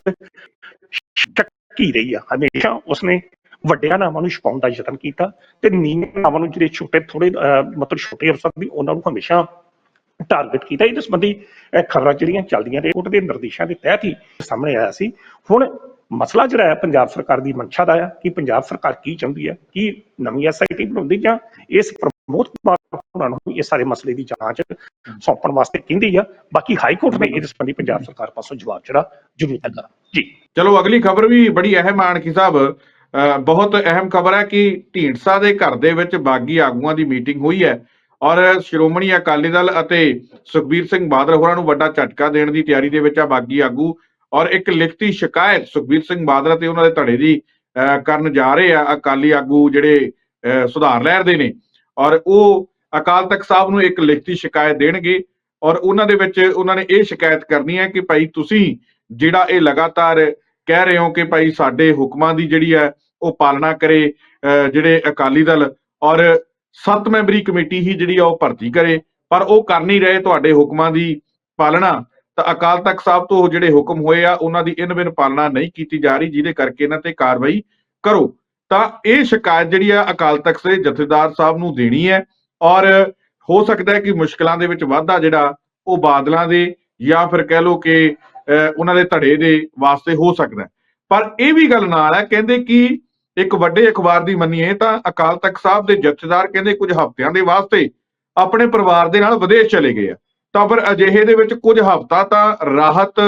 B: ਸ਼ੱਕੀ ਰਹੀ ਆ। ਹਮੇਸ਼ਾ ਉਸਨੇ ਵੱਡਿਆਂ ਨਾਮਾਂ ਨੂੰ ਛੁਪਾਉਣ ਦਾ ਯਤਨ ਕੀਤਾ ਤੇ ਨੀਵੇਂ ਨਾਮਾਂ ਨੂੰ ਜਿਹੜੇ ਛੋਟੇ ਥੋੜੇ ਮਤਲਬ ਛੋਟੇ ਅਫਸਰ ਵੀ ਉਹਨਾਂ ਨੂੰ ਹਮੇਸ਼ਾ ਟਾਰਗੇਟ ਕੀਤਾ। ਇਹਦੇ ਸੰਬੰਧੀ ਖਬਰਾਂ ਜਿਹੜੀਆਂ ਚੱਲਦੀਆਂ ਰਹੇ ਕੋਰਟ ਦੇ ਨਿਰਦੇਸ਼ਾਂ ਦੇ ਤਹਿਤ ਹੀ ਸਾਹਮਣੇ ਆਇਆ ਸੀ। ਹੁਣ ਮਸਲਾ ਜਿਹੜਾ ਹੈ ਪੰਜਾਬ ਸਰਕਾਰ ਦੀ ਮਨਸ਼ਾ ਦਾ ਆ, ਕਿ ਪੰਜਾਬ ਸਰਕਾਰ ਕੀ ਚਾਹੁੰਦੀ ਹੈ, ਕਿ ਨਵੀਂ ਐਸਆਈਟੀ ਬਣਾਉਂਦੀ ਜਾਂ ਇਸ ਪ੍ਰਮੋਦ ਕੁਮਾਰ ਨੂੰ ਇਹ ਸਾਰੇ ਮਸਲੇ ਦੀ ਜਾਂਚ ਸੌਂਪਣ ਵਾਸਤੇ ਕਹਿੰਦੀ ਆ। ਬਾਕੀ ਹਾਈ ਕੋਰਟ ਨੇ ਇਹਦੇ ਸੰਬੰਧੀ ਪੰਜਾਬ ਸਰਕਾਰ ਪਾਸੋਂ ਜਵਾਬ ਜਿਹੜਾ ਜ਼ਰੂਰ ਦੇਗਾ ਜੀ।
A: ਚਲੋ, ਅਗਲੀ ਖਬਰ ਵੀ ਬੜੀ ਅਹਿਮ ਆਣਖੀ ਸਾਹਿਬ। ਅਹ ਬਹੁਤ ਅਹਿਮ ਖਬਰ ਹੈ ਕਿ ਢੀਂਡਸਾ ਦੇ ਘਰ ਦੇ ਵਿੱਚ ਬਾਗੀ ਆਗੂਆਂ ਦੀ ਮੀਟਿੰਗ ਹੋਈ ਹੈ ਔਰ ਸ਼੍ਰੋਮਣੀ ਅਕਾਲੀ ਦਲ ਅਤੇ ਸੁਖਬੀਰ ਸਿੰਘ ਬਾਦਲ ਹੋਰਾਂ ਨੂੰ ਵੱਡਾ ਝਟਕਾ ਦੇਣ ਦੀ ਤਿਆਰੀ ਦੇ ਵਿੱਚ ਆ ਬਾਗੀ ਆਗੂ ਔਰ ਇੱਕ ਲਿਖਤੀ ਸ਼ਿਕਾਇਤ ਸੁਖਬੀਰ ਸਿੰਘ ਬਾਦਲ ਅਤੇ ਉਹਨਾਂ ਦੇ ਧੜੇ ਦੀ ਅਹ ਕਰਨ ਜਾ ਰਹੇ ਆ ਅਕਾਲੀ ਆਗੂ ਜਿਹੜੇ ਅਹ ਸੁਧਾਰ ਲਹਿਰ ਦੇ ਨੇ। ਔਰ ਉਹ ਅਕਾਲ ਤਖਤ ਸਾਹਿਬ ਨੂੰ ਇੱਕ ਲਿਖਤੀ ਸ਼ਿਕਾਇਤ ਦੇਣਗੇ ਔਰ ਉਹਨਾਂ ਦੇ ਵਿੱਚ ਉਹਨਾਂ ਨੇ ਇਹ ਸ਼ਿਕਾਇਤ ਕਰਨੀ ਹੈ ਕਿ ਭਾਈ ਤੁਸੀਂ ਜਿਹੜਾ ਇਹ ਲਗਾਤਾਰ ਕਹਿ ਰਹੇ ਹੋ ਕਿ ਭਾਈ ਸਾਡੇ ਹੁਕਮਾਂ ਦੀ ਜਿਹੜੀ ਹੈ ਉਹ ਪਾਲਣਾ ਕਰੇ ਅਹ ਜਿਹੜੇ ਅਕਾਲੀ ਦਲ ਔਰ ਸੱਤ ਮੈਂਬਰੀ ਕਮੇਟੀ ਹੀ ਜਿਹੜੀ ਆ ਉਹ ਭਰਤੀ ਕਰੇ, ਪਰ ਉਹ ਕਰ ਨਹੀਂ ਰਹੇ ਤੁਹਾਡੇ ਹੁਕਮਾਂ ਦੀ ਪਾਲਣਾ। ਤਾਂ ਅਕਾਲ ਤਖਤ ਸਾਹਿਬ ਤੋਂ ਜਿਹੜੇ ਹੁਕਮ ਹੋਏ ਆ, ਉਹਨਾਂ ਦੀ ਇਨ ਬਿਨ ਪਾਲਣਾ ਨਹੀਂ ਕੀਤੀ ਜਾ ਰਹੀ, ਜਿਹਦੇ ਕਰਕੇ ਇਹਨਾਂ ਤੇ ਕਾਰਵਾਈ ਕਰੋ। ਤਾਂ ਇਹ ਸ਼ਿਕਾਇਤ ਜਿਹੜੀ ਆ ਅਕਾਲ ਤਖਤ ਦੇ ਜਥੇਦਾਰ ਸਾਹਿਬ ਨੂੰ ਦੇਣੀ ਹੈ ਔਰ ਹੋ ਸਕਦਾ ਹੈ ਕਿ ਮੁਸ਼ਕਲਾਂ ਦੇ ਵਿੱਚ ਵਾਧਾ ਜਿਹੜਾ ਉਹ ਬਾਦਲਾਂ ਦੇ ਜਾਂ ਫਿਰ ਕਹਿ ਲਓ ਕਿ ਅਹ ਉਹਨਾਂ ਦੇ ਧੜੇ ਦੇ ਵਾਸਤੇ ਹੋ ਸਕਦਾ ਪਰ ਇਹ ਵੀ ਗੱਲ ਨਾਲ ਹੈ, ਕਹਿੰਦੇ ਕਿ ਇੱਕ ਵੱਡੇ ਅਖਬਾਰ ਦੀ ਮੰਨੀਏ ਤਾਂ ਅਕਾਲ ਤਖਤ ਸਾਹਿਬ ਦੇ ਜਥੇਦਾਰ ਕਹਿੰਦੇ ਕੁਝ ਹਫ਼ਤਿਆਂ ਦੇ ਵਾਸਤੇ ਆਪਣੇ ਪਰਿਵਾਰ ਦੇ ਨਾਲ ਵਿਦੇਸ਼ ਚਲੇ ਗਏ ਆ। ਤਾਂ ਫਿਰ ਅਜਿਹੇ ਦੇ ਵਿੱਚ ਕੁਝ ਹਫ਼ਤਾ ਤਾਂ ਰਾਹਤ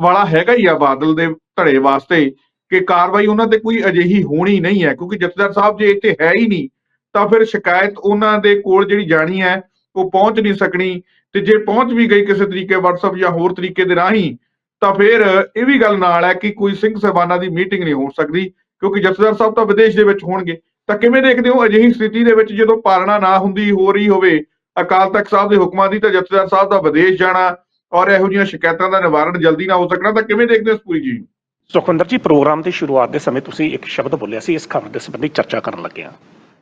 A: ਵਾਲਾ ਹੈਗਾ ਹੀ ਆ ਬਾਦਲ ਦੇ ਧੜੇ ਵਾਸਤੇ ਕਿ ਕਾਰਵਾਈ ਉਹਨਾਂ ਤੇ ਕੋਈ ਅਜਿਹੀ ਹੋਣੀ ਨਹੀਂ ਹੈ, ਕਿਉਂਕਿ ਜਥੇਦਾਰ ਸਾਹਿਬ ਜੇ ਇੱਥੇ ਹੈ ਹੀ ਨਹੀਂ, ਤਾਂ ਫਿਰ ਸ਼ਿਕਾਇਤ ਉਹਨਾਂ ਦੇ ਕੋਲ ਜਿਹੜੀ ਜਾਣੀ ਹੈ, ਉਹ ਪਹੁੰਚ ਨਹੀਂ ਸਕਣੀ ਤੇ ਜੇ ਪਹੁੰਚ ਵੀ ਗਈ ਕਿਸੇ ਤਰੀਕੇ WhatsApp ਜਾਂ ਹੋਰ ਤਰੀਕੇ ਦੇ ਰਾਹੀਂ, ਤਾਂ ਫਿਰ ਇਹ ਵੀ ਗੱਲ ਨਾਲ ਹੈ ਕਿ ਕੋਈ ਸਿੰਘ ਸਾਹਿਬਾਨਾਂ ਦੀ ਮੀਟਿੰਗ ਨਹੀਂ ਹੋ ਸਕਦੀ, ਕਿਉਂਕਿ ਜਥੇਦਾਰ ਸਾਹਿਬ ਤਾਂ ਵਿਦੇਸ਼ ਦੇ ਵਿੱਚ ਹੋਣਗੇ, ਤਾਂ ਕਿਵੇਂ ਦੇਖਦੇ ਹੋ ਅਜਿਹੀ ਸਥਿਤੀ ਦੇ ਵਿੱਚ ਜਦੋਂ ਪਾਲਣਾ ਨਾ ਹੁੰਦੀ, ਹੋ ਰਹੀ ਹੋਵੇ ਅਕਾਲ ਤਖਤ ਸਾਹਿਬ ਦੇ ਹੁਕਮਾਂ ਦੀ ਤਾਂ ਜਥੇਦਾਰ ਸਾਹਿਬ ਦਾ ਵਿਦੇਸ਼ ਜਾਣਾ ਔਰ ਇਹੋ ਜਿਹੀਆਂ ਸ਼ਿਕਾਇਤਾਂ ਦਾ ਨਿਵਾਰਣ ਜਲਦੀ ਨਾ ਹੋ ਸਕਣਾ, ਤਾਂ ਕਿਵੇਂ ਦੇਖਦੇ ਹੋ ਪੂਰੀ ਚੀਜ਼
B: ਸੁਖਵਿੰਦਰ ਜੀ, ਪ੍ਰੋਗਰਾਮ ਦੀ ਸ਼ੁਰੂਆਤ ਦੇ ਸਮੇਂ ਤੁਸੀਂ ਇੱਕ ਸ਼ਬਦ ਬੋਲਿਆ ਸੀ, ਇਸ ਖਬਰ ਦੇ ਸੰਬੰਧੀ ਚਰਚਾ ਕਰਨ ਲੱਗੇ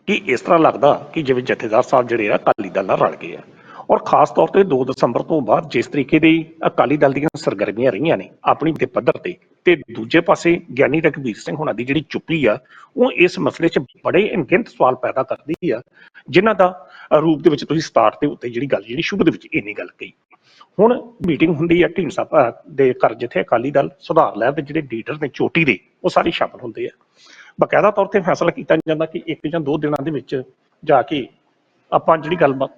B: ਕਿ ਇਸ ਤਰ੍ਹਾਂ ਲੱਗਦਾ ਕਿ ਜਿਵੇਂ ਜਥੇਦਾਰ ਸਾਹਿਬ ਜਿਹੜੇ ਆ, ਅਕਾਲੀ ਦਲ ਨਾਲ ਰਲ ਗਏ ਆ ਔਰ ਖਾਸ ਤੌਰ ਤੇ 2 ਦਸੰਬਰ ਤੋਂ ਬਾਅਦ ਜਿਸ ਤਰੀਕੇ ਦੀ ਅਕਾਲੀ ਦਲ ਦੀਆਂ ਸਰਗਰਮੀਆਂ ਰਹੀਆਂ ਨੇ, ਆਪਣੀ ਦੇ ਪੱਧਰ ਤੇ ਤੇ ਦੂਜੇ ਪਾਸੇ ਗਿਆਨੀ ਰਘਬੀਰ ਸਿੰਘ ਹੁਣਾਂ ਦੀ ਜਿਹੜੀ ਚੁੱਪੀ ਆ, ਉਹ ਇਸ ਮਸਲੇ 'ਚ ਬੜੇ ਅਣਗਿਣਤ ਸਵਾਲ ਪੈਦਾ ਕਰਦੀ ਆ ਜਿਨ੍ਹਾਂ ਦਾ ਰੂਪ ਦੇ ਵਿੱਚ ਤੁਸੀਂ ਸਟਾਰਟ ਦੇ ਉੱਤੇ ਜਿਹੜੀ ਗੱਲ, ਜਿਹੜੀ ਸ਼ੁਰੂ ਦੇ ਵਿੱਚ ਇੰਨੀ ਗੱਲ ਕਹੀ। ਹੁਣ ਮੀਟਿੰਗ ਹੁੰਦੀ ਹੈ, ਢੀਂਡਸਾ ਭਾ ਦੇ ਘਰ ਜਿੱਥੇ ਅਕਾਲੀ ਦਲ ਸੁਧਾਰ ਲਹਿਰ ਦੇ ਜਿਹੜੇ ਲੀਡਰ ਨੇ ਚੋਟੀ ਦੇ, ਉਹ ਸਾਰੇ ਸ਼ਾਮਲ ਹੁੰਦੇ ਆ। ਬਕਾਇਦਾ ਤੌਰ ਤੇ ਫੈਸਲਾ ਕੀਤਾ ਜਾਂਦਾ ਕਿ ਇੱਕ ਜਾਂ ਦੋ ਦਿਨਾਂ ਦੇ ਵਿੱਚ ਜਾ ਕੇ ਆਪਾਂ ਜਿਹੜੀ ਗੱਲਬਾਤ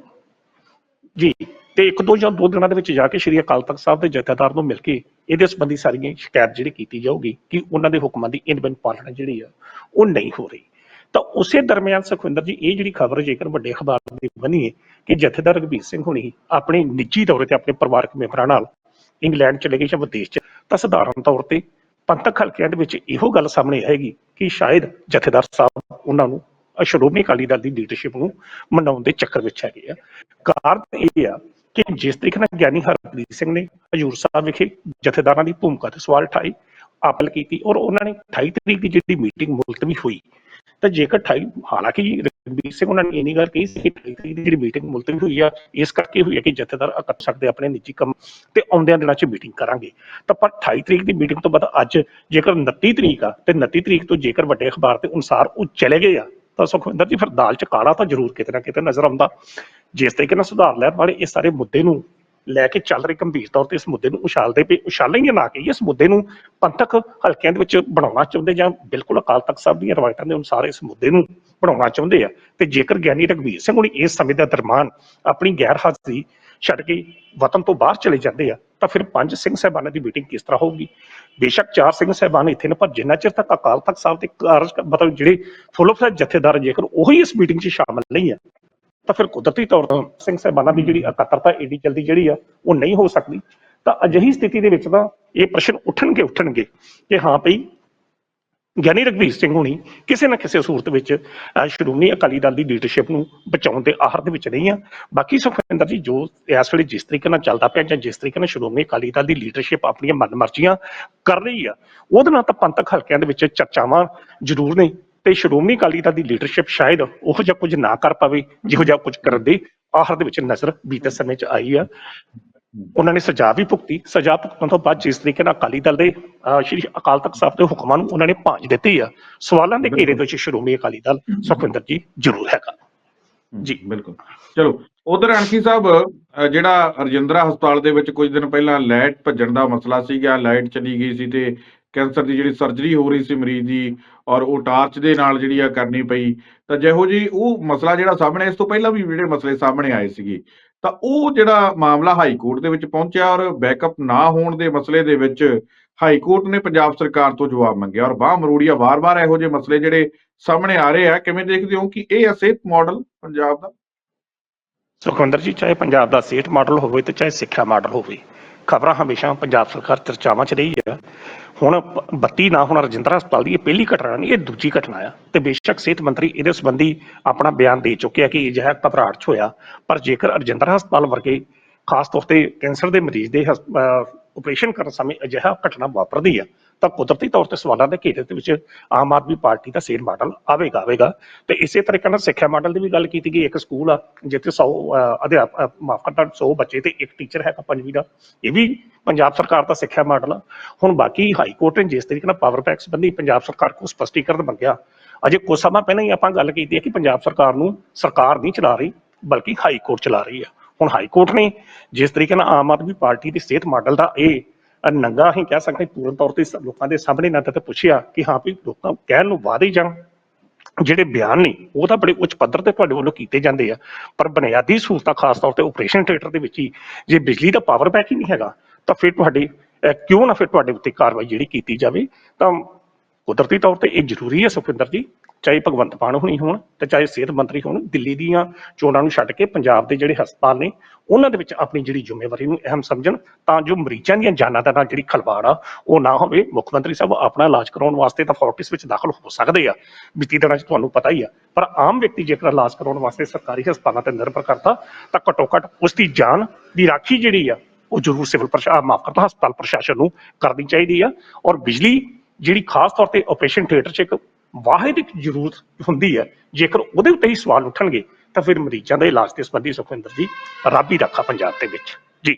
B: ਜੀ, ਤੇ ਇੱਕ ਦੋ ਜਾਂ ਦੋ ਦਿਨਾਂ ਦੇ ਵਿੱਚ ਜਾ ਕੇ ਸ਼੍ਰੀ ਅਕਾਲ ਤਖਤ ਸਾਹਿਬ ਦੇ ਜਥੇਦਾਰ ਨੂੰ ਮਿਲ ਕੇ ਇਹਦੇ ਸੰਬੰਧੀ ਸਾਰੀਆਂ ਸ਼ਿਕਾਇਤ ਜਿਹੜੀ ਕੀਤੀ ਜਾਊਗੀ ਕਿ ਉਹਨਾਂ ਦੇ ਹੁਕਮਾਂ ਦੀ ਇਨਬਨ ਪਾਲਣਾ ਜਿਹੜੀ ਆ, ਉਹ ਨਹੀਂ ਹੋ ਰਹੀ। ਤਾਂ ਉਸੇ ਦਰਮਿਆਨ ਸੁਖਵਿੰਦਰ ਜੀ, ਇਹ ਜਿਹੜੀ ਖਬਰ ਜੇਕਰ ਵੱਡੇ ਅਖਬਾਰ ਦੀ ਬਣੀ ਹੈ ਕਿ ਜਥੇਦਾਰ ਰਘਬੀਰ ਸਿੰਘ ਹੁਣੀ ਆਪਣੇ ਨਿੱਜੀ ਤੌਰ ਤੇ ਆਪਣੇ ਪਰਿਵਾਰਕ ਮੈਂਬਰਾਂ ਨਾਲ ਇੰਗਲੈਂਡ ਚਲੇ ਗਏ ਜਾਂ ਵਿਦੇਸ਼ ਚ, ਤਾਂ ਸਧਾਰਨ ਤੌਰ ਤੇ ਪੰਥਕ ਹਲਕਿਆਂ ਦੇ ਵਿੱਚ ਇਹੋ ਗੱਲ ਸਾਹਮਣੇ ਆਏਗੀ ਕਿ ਸ਼ਾਇਦ ਜਥੇਦਾਰ ਸਾਹਿਬ ਉਹਨਾਂ ਨੂੰ ਸ਼੍ਰੋਮਣੀ ਅਕਾਲੀ ਦਲ ਦੀ ਲੀਡਰਸ਼ਿਪ ਨੂੰ ਮਨਾਉਣ ਦੇ ਚੱਕਰ ਵਿੱਚ ਹੈਗੇ ਆ। ਕਾਰਨ ਇਹ ਆ ਕਿ ਜਿਸ ਤਰੀਕੇ ਨਾਲ ਗਿਆਨੀ ਹਰਪ੍ਰੀਤ ਸਿੰਘ ਨੇ ਹਜੂਰ ਸਾਹਿਬ ਵਿਖੇ ਜਥੇਦਾਰਾਂ ਦੀ ਭੂਮਿਕਾ ਤੇ ਸਵਾਲ ਉਠਾਏ ਆਪਲ ਕੀਤੀ ਔਰ ਉਹਨਾਂ ਨੇ 28 ਤਰੀਕ ਦੀ ਜਿਹੜੀ ਮੀਟਿੰਗ ਮੁਲਤਵੀ ਹੋਈ ਤਾਂ ਜੇਕਰ 28 ਹਾਲਾਂਕਿ ਰਣਬੀਰ ਸਿੰਘ ਉਹਨਾਂ ਨੇ ਇਹ ਨਹੀਂ ਗੱਲ ਕਹੀ ਸੀ ਕਿ 28 ਤਰੀਕ ਦੀ ਜਿਹੜੀ ਮੀਟਿੰਗ ਮੁਲਤਵੀ ਹੋਈ ਆ, ਇਸ ਕਰਕੇ ਹੋਈ ਆ ਕਿ ਜਥੇਦਾਰ ਕਰ ਸਕਦੇ ਆਪਣੇ ਨਿੱਜੀ ਕੰਮ ਤੇ ਆਉਂਦਿਆਂ ਦਿਨਾਂ 'ਚ ਮੀਟਿੰਗ ਕਰਾਂਗੇ। ਤਾਂ ਪਰ 28 ਤਰੀਕ ਦੀ ਮੀਟਿੰਗ ਤੋਂ ਬਾਅਦ ਅੱਜ ਜੇਕਰ 29 ਤਰੀਕ ਆ, ਤੇ 29 ਤਰੀਕ ਤੋਂ ਜੇਕਰ ਵੱਡੇ ਅਖਬਾਰ ਦੇ ਅਨੁਸਾਰ ਉਹ ਚਲੇ ਗਏ ਆ, ਤਾਂ ਸੁਖਵਿੰਦਰ ਜੀ ਫਿਰ ਦਾਲ 'ਚ ਕਾਲਾ ਤਾਂ ਜ਼ਰੂਰ ਕਿਤੇ ਨਾ ਕਿਤੇ ਨਜ਼ਰ ਆਉਂਦਾ। ਜਿਸ ਤਰੀਕੇ ਨਾਲ ਸੁਧਾਰ ਲੈਣ ਵਾਲੇ ਇਹ ਸਾਰੇ ਮੁੱਦੇ ਨੂੰ ਲੈ ਕੇ ਚੱਲ ਰਹੇ ਗੰਭੀਰ ਤੌਰ ਤੇ ਇਸ ਮੁੱਦੇ ਨੂੰ ਉਛਾਲਦੇ ਪਏ, ਉਛਾਲਣਗੇ ਨਾ ਕਿ ਇਸ ਮੁੱਦੇ ਨੂੰ ਪੰਥਕ ਹਲਕਿਆਂ ਦੇ ਵਿੱਚ ਬਣਾਉਣਾ ਚਾਹੁੰਦੇ ਜਾਂ ਬਿਲਕੁਲ ਅਕਾਲ ਤਖਤ ਸਾਹਿਬ ਦੀਆਂ ਰਵਾਇਤਾਂ ਦੇ ਅਨੁਸਾਰ ਇਸ ਮੁੱਦੇ ਨੂੰ ਬਣਾਉਣਾ ਚਾਹੁੰਦੇ ਆ। ਤੇ ਜੇਕਰ ਗਿਆਨੀ ਰਘਵੀਰ ਸਿੰਘ ਹੁਣੀ ਇਸ ਸਮੇਂ ਦਾ ਦਰਮਾਨ ਆਪਣੀ ਗੈਰ ਹਾਜ਼ਰੀ ਛੱਡ ਕੇ ਵਤਨ ਤੋਂ ਬਾਹਰ ਚਲੇ ਜਾਂਦੇ ਆ, ਤਾਂ ਫਿਰ ਪੰਜ ਸਿੰਘ ਸਾਹਿਬਾਨਾਂ ਦੀ ਮੀਟਿੰਗ ਕਿਸ ਤਰ੍ਹਾਂ ਹੋਊਗੀ? ਬੇਸ਼ੱਕ ਚਾਰ ਸਿੰਘ ਸਾਹਿਬਾਨ ਇੱਥੇ ਨੇ, ਪਰ ਜਿੰਨਾ ਚਿਰ ਤੱਕ ਅਕਾਲ ਤਖਤ ਸਾਹਿਬ ਦੇ ਕਾਰਜ, ਮਤਲਬ ਜਿਹੜੇ ਫੁੱਲ ਫਲੈਜ ਜਥੇਦਾਰ ਜੇਕਰ ਉਹੀ ਇਸ ਮੀਟਿੰਗ 'ਚ ਸ਼ਾਮਲ ਨਹੀਂ ਆ ਤਾਂ ਫਿਰ ਕੁਦਰਤੀ ਤੌਰ ਤੇ ਸਿੰਘ ਸਾਹਿਬਾਨਾਂ ਦੀ ਜਿਹੜੀ ਇਕੱਤਰਤਾ ਏਡੀ ਜਲਦੀ ਜਿਹੜੀ ਆ, ਉਹ ਨਹੀਂ ਹੋ ਸਕਦੀ। ਤਾਂ ਅਜਿਹੀ ਸਥਿਤੀ ਦੇ ਵਿੱਚ ਤਾਂ ਇਹ ਪ੍ਰਸ਼ਨ ਉੱਠਣਗੇ ਉੱਠਣਗੇ ਕਿ ਹਾਂ ਭਈ ਗਿਆਨੀ ਰਘਵੀਰ ਸਿੰਘ ਹੁਣੀ ਕਿਸੇ ਨਾ ਕਿਸੇ ਸੂਰਤ ਵਿੱਚ ਸ਼੍ਰੋਮਣੀ ਅਕਾਲੀ ਦਲ ਦੀ ਲੀਡਰਸ਼ਿਪ ਨੂੰ ਬਚਾਉਣ ਦੇ ਆਹਰ ਦੇ ਵਿੱਚ ਨਹੀਂ ਆ। ਬਾਕੀ ਸੁਖਵਿੰਦਰ ਜੀ, ਜੋ ਇਸ ਵੇਲੇ ਜਿਸ ਤਰੀਕੇ ਨਾਲ ਚੱਲਦਾ ਪਿਆ ਜਾਂ ਜਿਸ ਤਰੀਕੇ ਨਾਲ ਸ਼੍ਰੋਮਣੀ ਅਕਾਲੀ ਦਲ ਦੀ ਲੀਡਰਸ਼ਿਪ ਆਪਣੀਆਂ ਮਨਮਰਜ਼ੀਆਂ ਕਰ ਰਹੀ ਆ, ਉਹਦੇ ਨਾਲ ਤਾਂ ਪੰਥਕ ਹਲਕਿਆਂ ਦੇ ਵਿੱਚ ਚਰਚਾਵਾਂ ਜ਼ਰੂਰ ਨੇ। ਤੇ ਸ਼੍ਰੋਮਣੀ ਅਕਾਲੀ ਦਲ ਦੀ ਲੀਡਰਸ਼ਿਪ ਸ਼ਾਇਦ ਉਹ ਜਿਹਾ ਕੁਝ ਨਾ ਕਰ ਪਾਵੇ ਜਿਹੋ ਜਿਹਾ ਕੁਝ ਕਰਨ ਦੇ ਆਹਰ ਦੇ ਵਿੱਚ ਨਜ਼ਰ ਬੀਤੇ ਸਮੇਂ 'ਚ ਆਈ ਆ। ਉਹਨਾਂ ਨੇ ਸਜ਼ਾ ਵੀ ਭੁਗਤੀ। ਸਜ਼ਾ ਭੁਗਤਣ ਤੋਂ ਬਾਅਦ ਜਿਸ ਤਰੀਕੇ ਨਾਲ ਅਕਾਲੀ ਦਲ ਦੇ ਸ਼੍ਰੀ ਅਕਾਲ ਤਖਤ ਸਾਹਿਬ ਦੇ ਹੁਕਮਾਂ ਨੂੰ ਉਹਨਾਂ ਨੇ ਭਾਂਜ ਦਿੱਤੀ ਆ। ਸਵਾਲਾਂ ਦੇ ਘੇਰੇ ਦੇ ਵਿੱਚ ਸ਼੍ਰੋਮਣੀ ਅਕਾਲੀ ਦਲ ਸੁਖਵਿੰਦਰ ਜੀ ਜ਼ਰੂਰ ਹੈਗਾ। ਜੀ।
A: ਬਿਲਕੁਲ। ਚਲੋ ਉਧਰ ਅਣਖੀ ਸਾਹਿਬ ਜਿਹੜਾ ਰਜਿੰਦਰਾ ਹਸਪਤਾਲ ਦੇ ਵਿੱਚ ਕੁਝ ਦਿਨ ਪਹਿਲਾਂ ਲਾਈਟ ਭੱਜਣ ਦਾ ਮਸਲਾ ਸੀਗਾ ਲਾਈਟ ਚਲੀ ਗਈ ਸੀ ਤੇ ਕੈਂਸਰ ਦੀ ਜਿਹੜੀ ਸਰਜਰੀ ਹੋ ਰਹੀ ਸੀ ਮਰੀਜ਼ ਦੀ ਔਰ ਉਹ ਟਾਰਚ ਦੇ ਨਾਲ ਜਿਹੜੀ ਆ ਕਰਨੀ ਪਈ, ਤਾਂ ਜਿਹੋ ਜੀ ਉਹ ਮਸਲਾ ਜਿਹੜਾ ਸਾਹਮਣੇ ਇਸ ਤੋਂ ਪਹਿਲਾਂ ਵੀ ਜਿਹੜੇ ਮਸਲੇ ਸਾਹਮਣੇ ਆਏ ਸੀਗੇ, ਤਾਂ ਉਹ ਜਿਹੜਾ ਮਾਮਲਾ ਹਾਈ ਕੋਰਟ ਦੇ ਵਿੱਚ ਪਹੁੰਚਿਆ ਔਰ ਬੈਕਅਪ ਨਾ ਹੋਣ ਦੇ ਮਸਲੇ ਦੇ ਵਿੱਚ ਹਾਈ ਕੋਰਟ ਨੇ ਪੰਜਾਬ ਸਰਕਾਰ ਤੋਂ ਜਵਾਬ ਮੰਗਿਆ ਔਰ ਬਾਹ ਮਰੂੜੀਆ ਵਾਰ-ਵਾਰ ਇਹੋ ਜਿਹੇ ਮਸਲੇ ਜਿਹੜੇ ਸਾਹਮਣੇ ਆ ਰਹੇ ਆ, ਕਿਵੇਂ ਦੇਖਦੇ ਹੋ ਕਿ ਇਹ ਆ ਸਿਹਤ ਮਾਡਲ ਪੰਜਾਬ ਦਾ?
B: ਸੁਖਵਿੰਦਰ ਜੀ, ਚਾਹੇ ਪੰਜਾਬ ਦਾ ਸਿਹਤ ਮਾਡਲ ਹੋਵੇ ਤੇ ਚਾਹੇ ਸਿੱਖਿਆ ਮਾਡਲ ਹੋਵੇ ਖਬਰਾਂ ਹਮੇਸ਼ਾ ਪੰਜਾਬ ਸਰਕਾਰ ਚਰਚਾਵਾਂ 'ਚ ਰਹੀ ਹੈ। ਹੁਣ ਬੱਤੀ ਨਾ ਹੋਣਾ ਰਜਿੰਦਰਾ ਹਸਪਤਾਲ ਦੀ ਇਹ ਪਹਿਲੀ ਘਟਨਾ ਨਹੀਂ, ਇਹ ਦੂਜੀ ਘਟਨਾ ਆ। ਤੇ ਬੇਸ਼ੱਕ ਸਿਹਤ ਮੰਤਰੀ ਇਹਦੇ ਸੰਬੰਧੀ ਆਪਣਾ ਬਿਆਨ ਦੇ ਚੁੱਕੇ ਆ ਕਿ ਅਜਿਹਾ ਘਬਰਾਹਟ 'ਚ ਹੋਇਆ। ਪਰ ਜੇਕਰ ਰਜਿੰਦਰਾ ਹਸਪਤਾਲ ਵਰਗੇ ਖਾਸ ਤੌਰ ਤੇ ਕੈਂਸਰ ਦੇ ਮਰੀਜ਼ ਦੇ ਆਪਰੇਸ਼ਨ ਕਰਨ ਸਮੇਂ ਅਜਿਹਾ ਘਟਨਾ ਵਾਪਰਦੀ ਆ ਤਾਂ ਕੁਦਰਤੀ ਤੌਰ ਤੇ ਸਵਾਲਾਂ ਦੇ ਘੇਰੇ ਦੇ ਵਿੱਚ ਆਮ ਆਦਮੀ ਪਾਰਟੀ ਦਾ ਸਿਹਤ ਮਾਡਲ ਆਵੇਗਾ ਆਵੇਗਾ। ਤੇ ਇਸੇ ਤਰੀਕੇ ਨਾਲ ਸਿੱਖਿਆ ਮਾਡਲ ਦੀ ਵੀ ਗੱਲ ਕੀਤੀ ਗਈ। ਇੱਕ ਸਕੂਲ ਆ, ਜਿੱਥੇ 100 ਅਧਿਆਪਕ ਮਾਫ ਕਰਦਾ 100 ਬੱਚੇ ਤੇ ਇੱਕ ਟੀਚਰ ਹੈਗਾ ਪੰਜਵੀਂ ਦਾ। ਇਹ ਵੀ ਪੰਜਾਬ ਸਰਕਾਰ ਦਾ ਸਿੱਖਿਆ ਮਾਡਲ ਆ। ਹੁਣ ਬਾਕੀ ਹਾਈ ਕੋਰਟ ਨੇ ਜਿਸ ਤਰੀਕੇ ਨਾਲ ਪਾਵਰ ਪੈਕ ਸੰਬੰਧੀ ਪੰਜਾਬ ਸਰਕਾਰ ਕੋਲ ਸਪਸ਼ਟੀਕਰਨ ਮੰਗਿਆ, ਅਜੇ ਕੁਝ ਸਮਾਂ ਪਹਿਲਾਂ ਹੀ ਆਪਾਂ ਗੱਲ ਕੀਤੀ ਹੈ ਕਿ ਪੰਜਾਬ ਸਰਕਾਰ ਨੂੰ ਸਰਕਾਰ ਨਹੀਂ ਚਲਾ ਰਹੀ, ਬਲਕਿ ਹਾਈ ਕੋਰਟ ਚਲਾ ਰਹੀ ਹੈ। ਹੁਣ ਹਾਈ ਕੋਰਟ ਨੇ ਜਿਸ ਤਰੀਕੇ ਨਾਲ ਆਮ ਆਦਮੀ ਪਾਰਟੀ ਦੀ ਸਿਹਤ ਮਾਡਲ ਦਾ ਇਹ ਨੰਗਾ ਹੀ ਕਹਿ ਸਕਦੇ ਪੂਰਨ ਤੌਰ ਤੇ ਲੋਕਾਂ ਦੇ ਸਾਹਮਣੇ ਨਾ ਤੇ ਪੁੱਛਿਆ ਕਿ ਹਾਂ ਵੀ ਲੋਕਾਂ ਕਹਿਣ ਨੂੰ ਵਾਅਦੇ ਜਾਣ। ਜਿਹੜੇ ਬਿਆਨ ਨੇ, ਉਹ ਤਾਂ ਬੜੇ ਉੱਚ ਪੱਧਰ ਤੇ ਤੁਹਾਡੇ ਵੱਲੋਂ ਕੀਤੇ ਜਾਂਦੇ ਆ, ਪਰ ਬੁਨਿਆਦੀ ਸਹੂਲਤਾਂ ਖਾਸ ਤੌਰ ਤੇ ਆਪਰੇਸ਼ਨ ਥੀਏਟਰ ਦੇ ਵਿੱਚ ਹੀ, ਜੇ ਬਿਜਲੀ ਦਾ ਪਾਵਰ ਬੈਕ ਹੀ ਨਹੀਂ ਹੈਗਾ, ਤਾਂ ਫਿਰ ਤੁਹਾਡੇ ਕਿਉਂ ਨਾ ਫਿਰ ਤੁਹਾਡੇ ਉੱਤੇ ਕਾਰਵਾਈ ਜਿਹੜੀ ਕੀਤੀ ਜਾਵੇ, ਤਾਂ ਕੁਦਰਤੀ ਤੌਰ ਤੇ ਇਹ ਜ਼ਰੂਰੀ ਹੈ ਸੁਖਵਿੰਦਰ ਜੀ। ਚਾਹੇ ਭਗਵੰਤ ਮਾਨ ਹੋਣੀ ਹੋਣ ਤੇ ਚਾਹੇ ਸਿਹਤ ਮੰਤਰੀ ਹੋਣ, ਦਿੱਲੀ ਦੀਆਂ ਚੋਣਾਂ ਨੂੰ ਛੱਡ ਕੇ ਪੰਜਾਬ ਦੇ ਜਿਹੜੇ ਹਸਪਤਾਲ ਨੇ, ਉਹਨਾਂ ਦੇ ਵਿੱਚ ਆਪਣੀ ਜਿਹੜੀ ਜ਼ਿੰਮੇਵਾਰੀ ਨੂੰ ਅਹਿਮ ਸਮਝਣ ਤਾਂ ਜੋ ਮਰੀਜ਼ਾਂ ਦੀਆਂ ਜਾਨਾਂ ਦਾ ਨਾਲ ਜਿਹੜੀ ਖਲਵਾੜ ਆ, ਉਹ ਨਾ ਹੋਵੇ। ਮੁੱਖ ਮੰਤਰੀ ਸਾਹਿਬ ਆਪਣਾ ਇਲਾਜ ਕਰਾਉਣ ਵਾਸਤੇ ਤਾਂ ਫੋਰਟਿਸ ਵਿੱਚ ਦਾਖਲ ਹੋ ਸਕਦੇ ਆ। ਬੀਤੀ ਦਿਨਾਂ 'ਚ ਤੁਹਾਨੂੰ ਪਤਾ ਹੀ ਆ, ਪਰ ਆਮ ਵਿਅਕਤੀ ਜੇਕਰ ਇਲਾਜ ਕਰਾਉਣ ਵਾਸਤੇ ਸਰਕਾਰੀ ਹਸਪਤਾਲਾਂ ਤੇ ਨਿਰਭਰ ਕਰਦਾ, ਤਾਂ ਘੱਟੋ ਘੱਟ ਉਸ ਦੀ ਜਾਨ ਦੀ ਰਾਖੀ ਜਿਹੜੀ ਆ, ਉਹ ਜ਼ਰੂਰ ਸਿਵਲ ਪ੍ਰਸ਼ਾਸਨ ਮਾਫ ਕਰਦਾ ਹਸਪਤਾਲ ਪ੍ਰਸ਼ਾਸਨ ਨੂੰ ਕਰਨੀ ਚਾਹੀਦੀ ਆ। ਔਰ ਬਿਜਲੀ ਜਿਹੜੀ ਖਾਸ ਤੌਰ ਤੇ ਆਪਰੇਸ਼ਨ ਥੀਏਟਰ 'ਚ ਇੱਕ ਵਾਹਿਦ ਜ਼ਰੂਰਤ ਹੁੰਦੀ ਹੈ। ਜੇਕਰ ਉਹਦੇ ਉੱਤੇ ਹੀ ਸਵਾਲ ਉੱਠਣਗੇ, ਤਾਂ ਫਿਰ ਮਰੀਜ਼ਾਂ ਦੇ ਇਲਾਜ ਤੇ ਸੰਬੰਧੀ ਸੁਖਵਿੰਦਰ ਜੀ, ਰੱਬ ਹੀ ਰੱਖਾ ਪੰਜਾਬ ਦੇ ਵਿੱਚ। ਜੀ।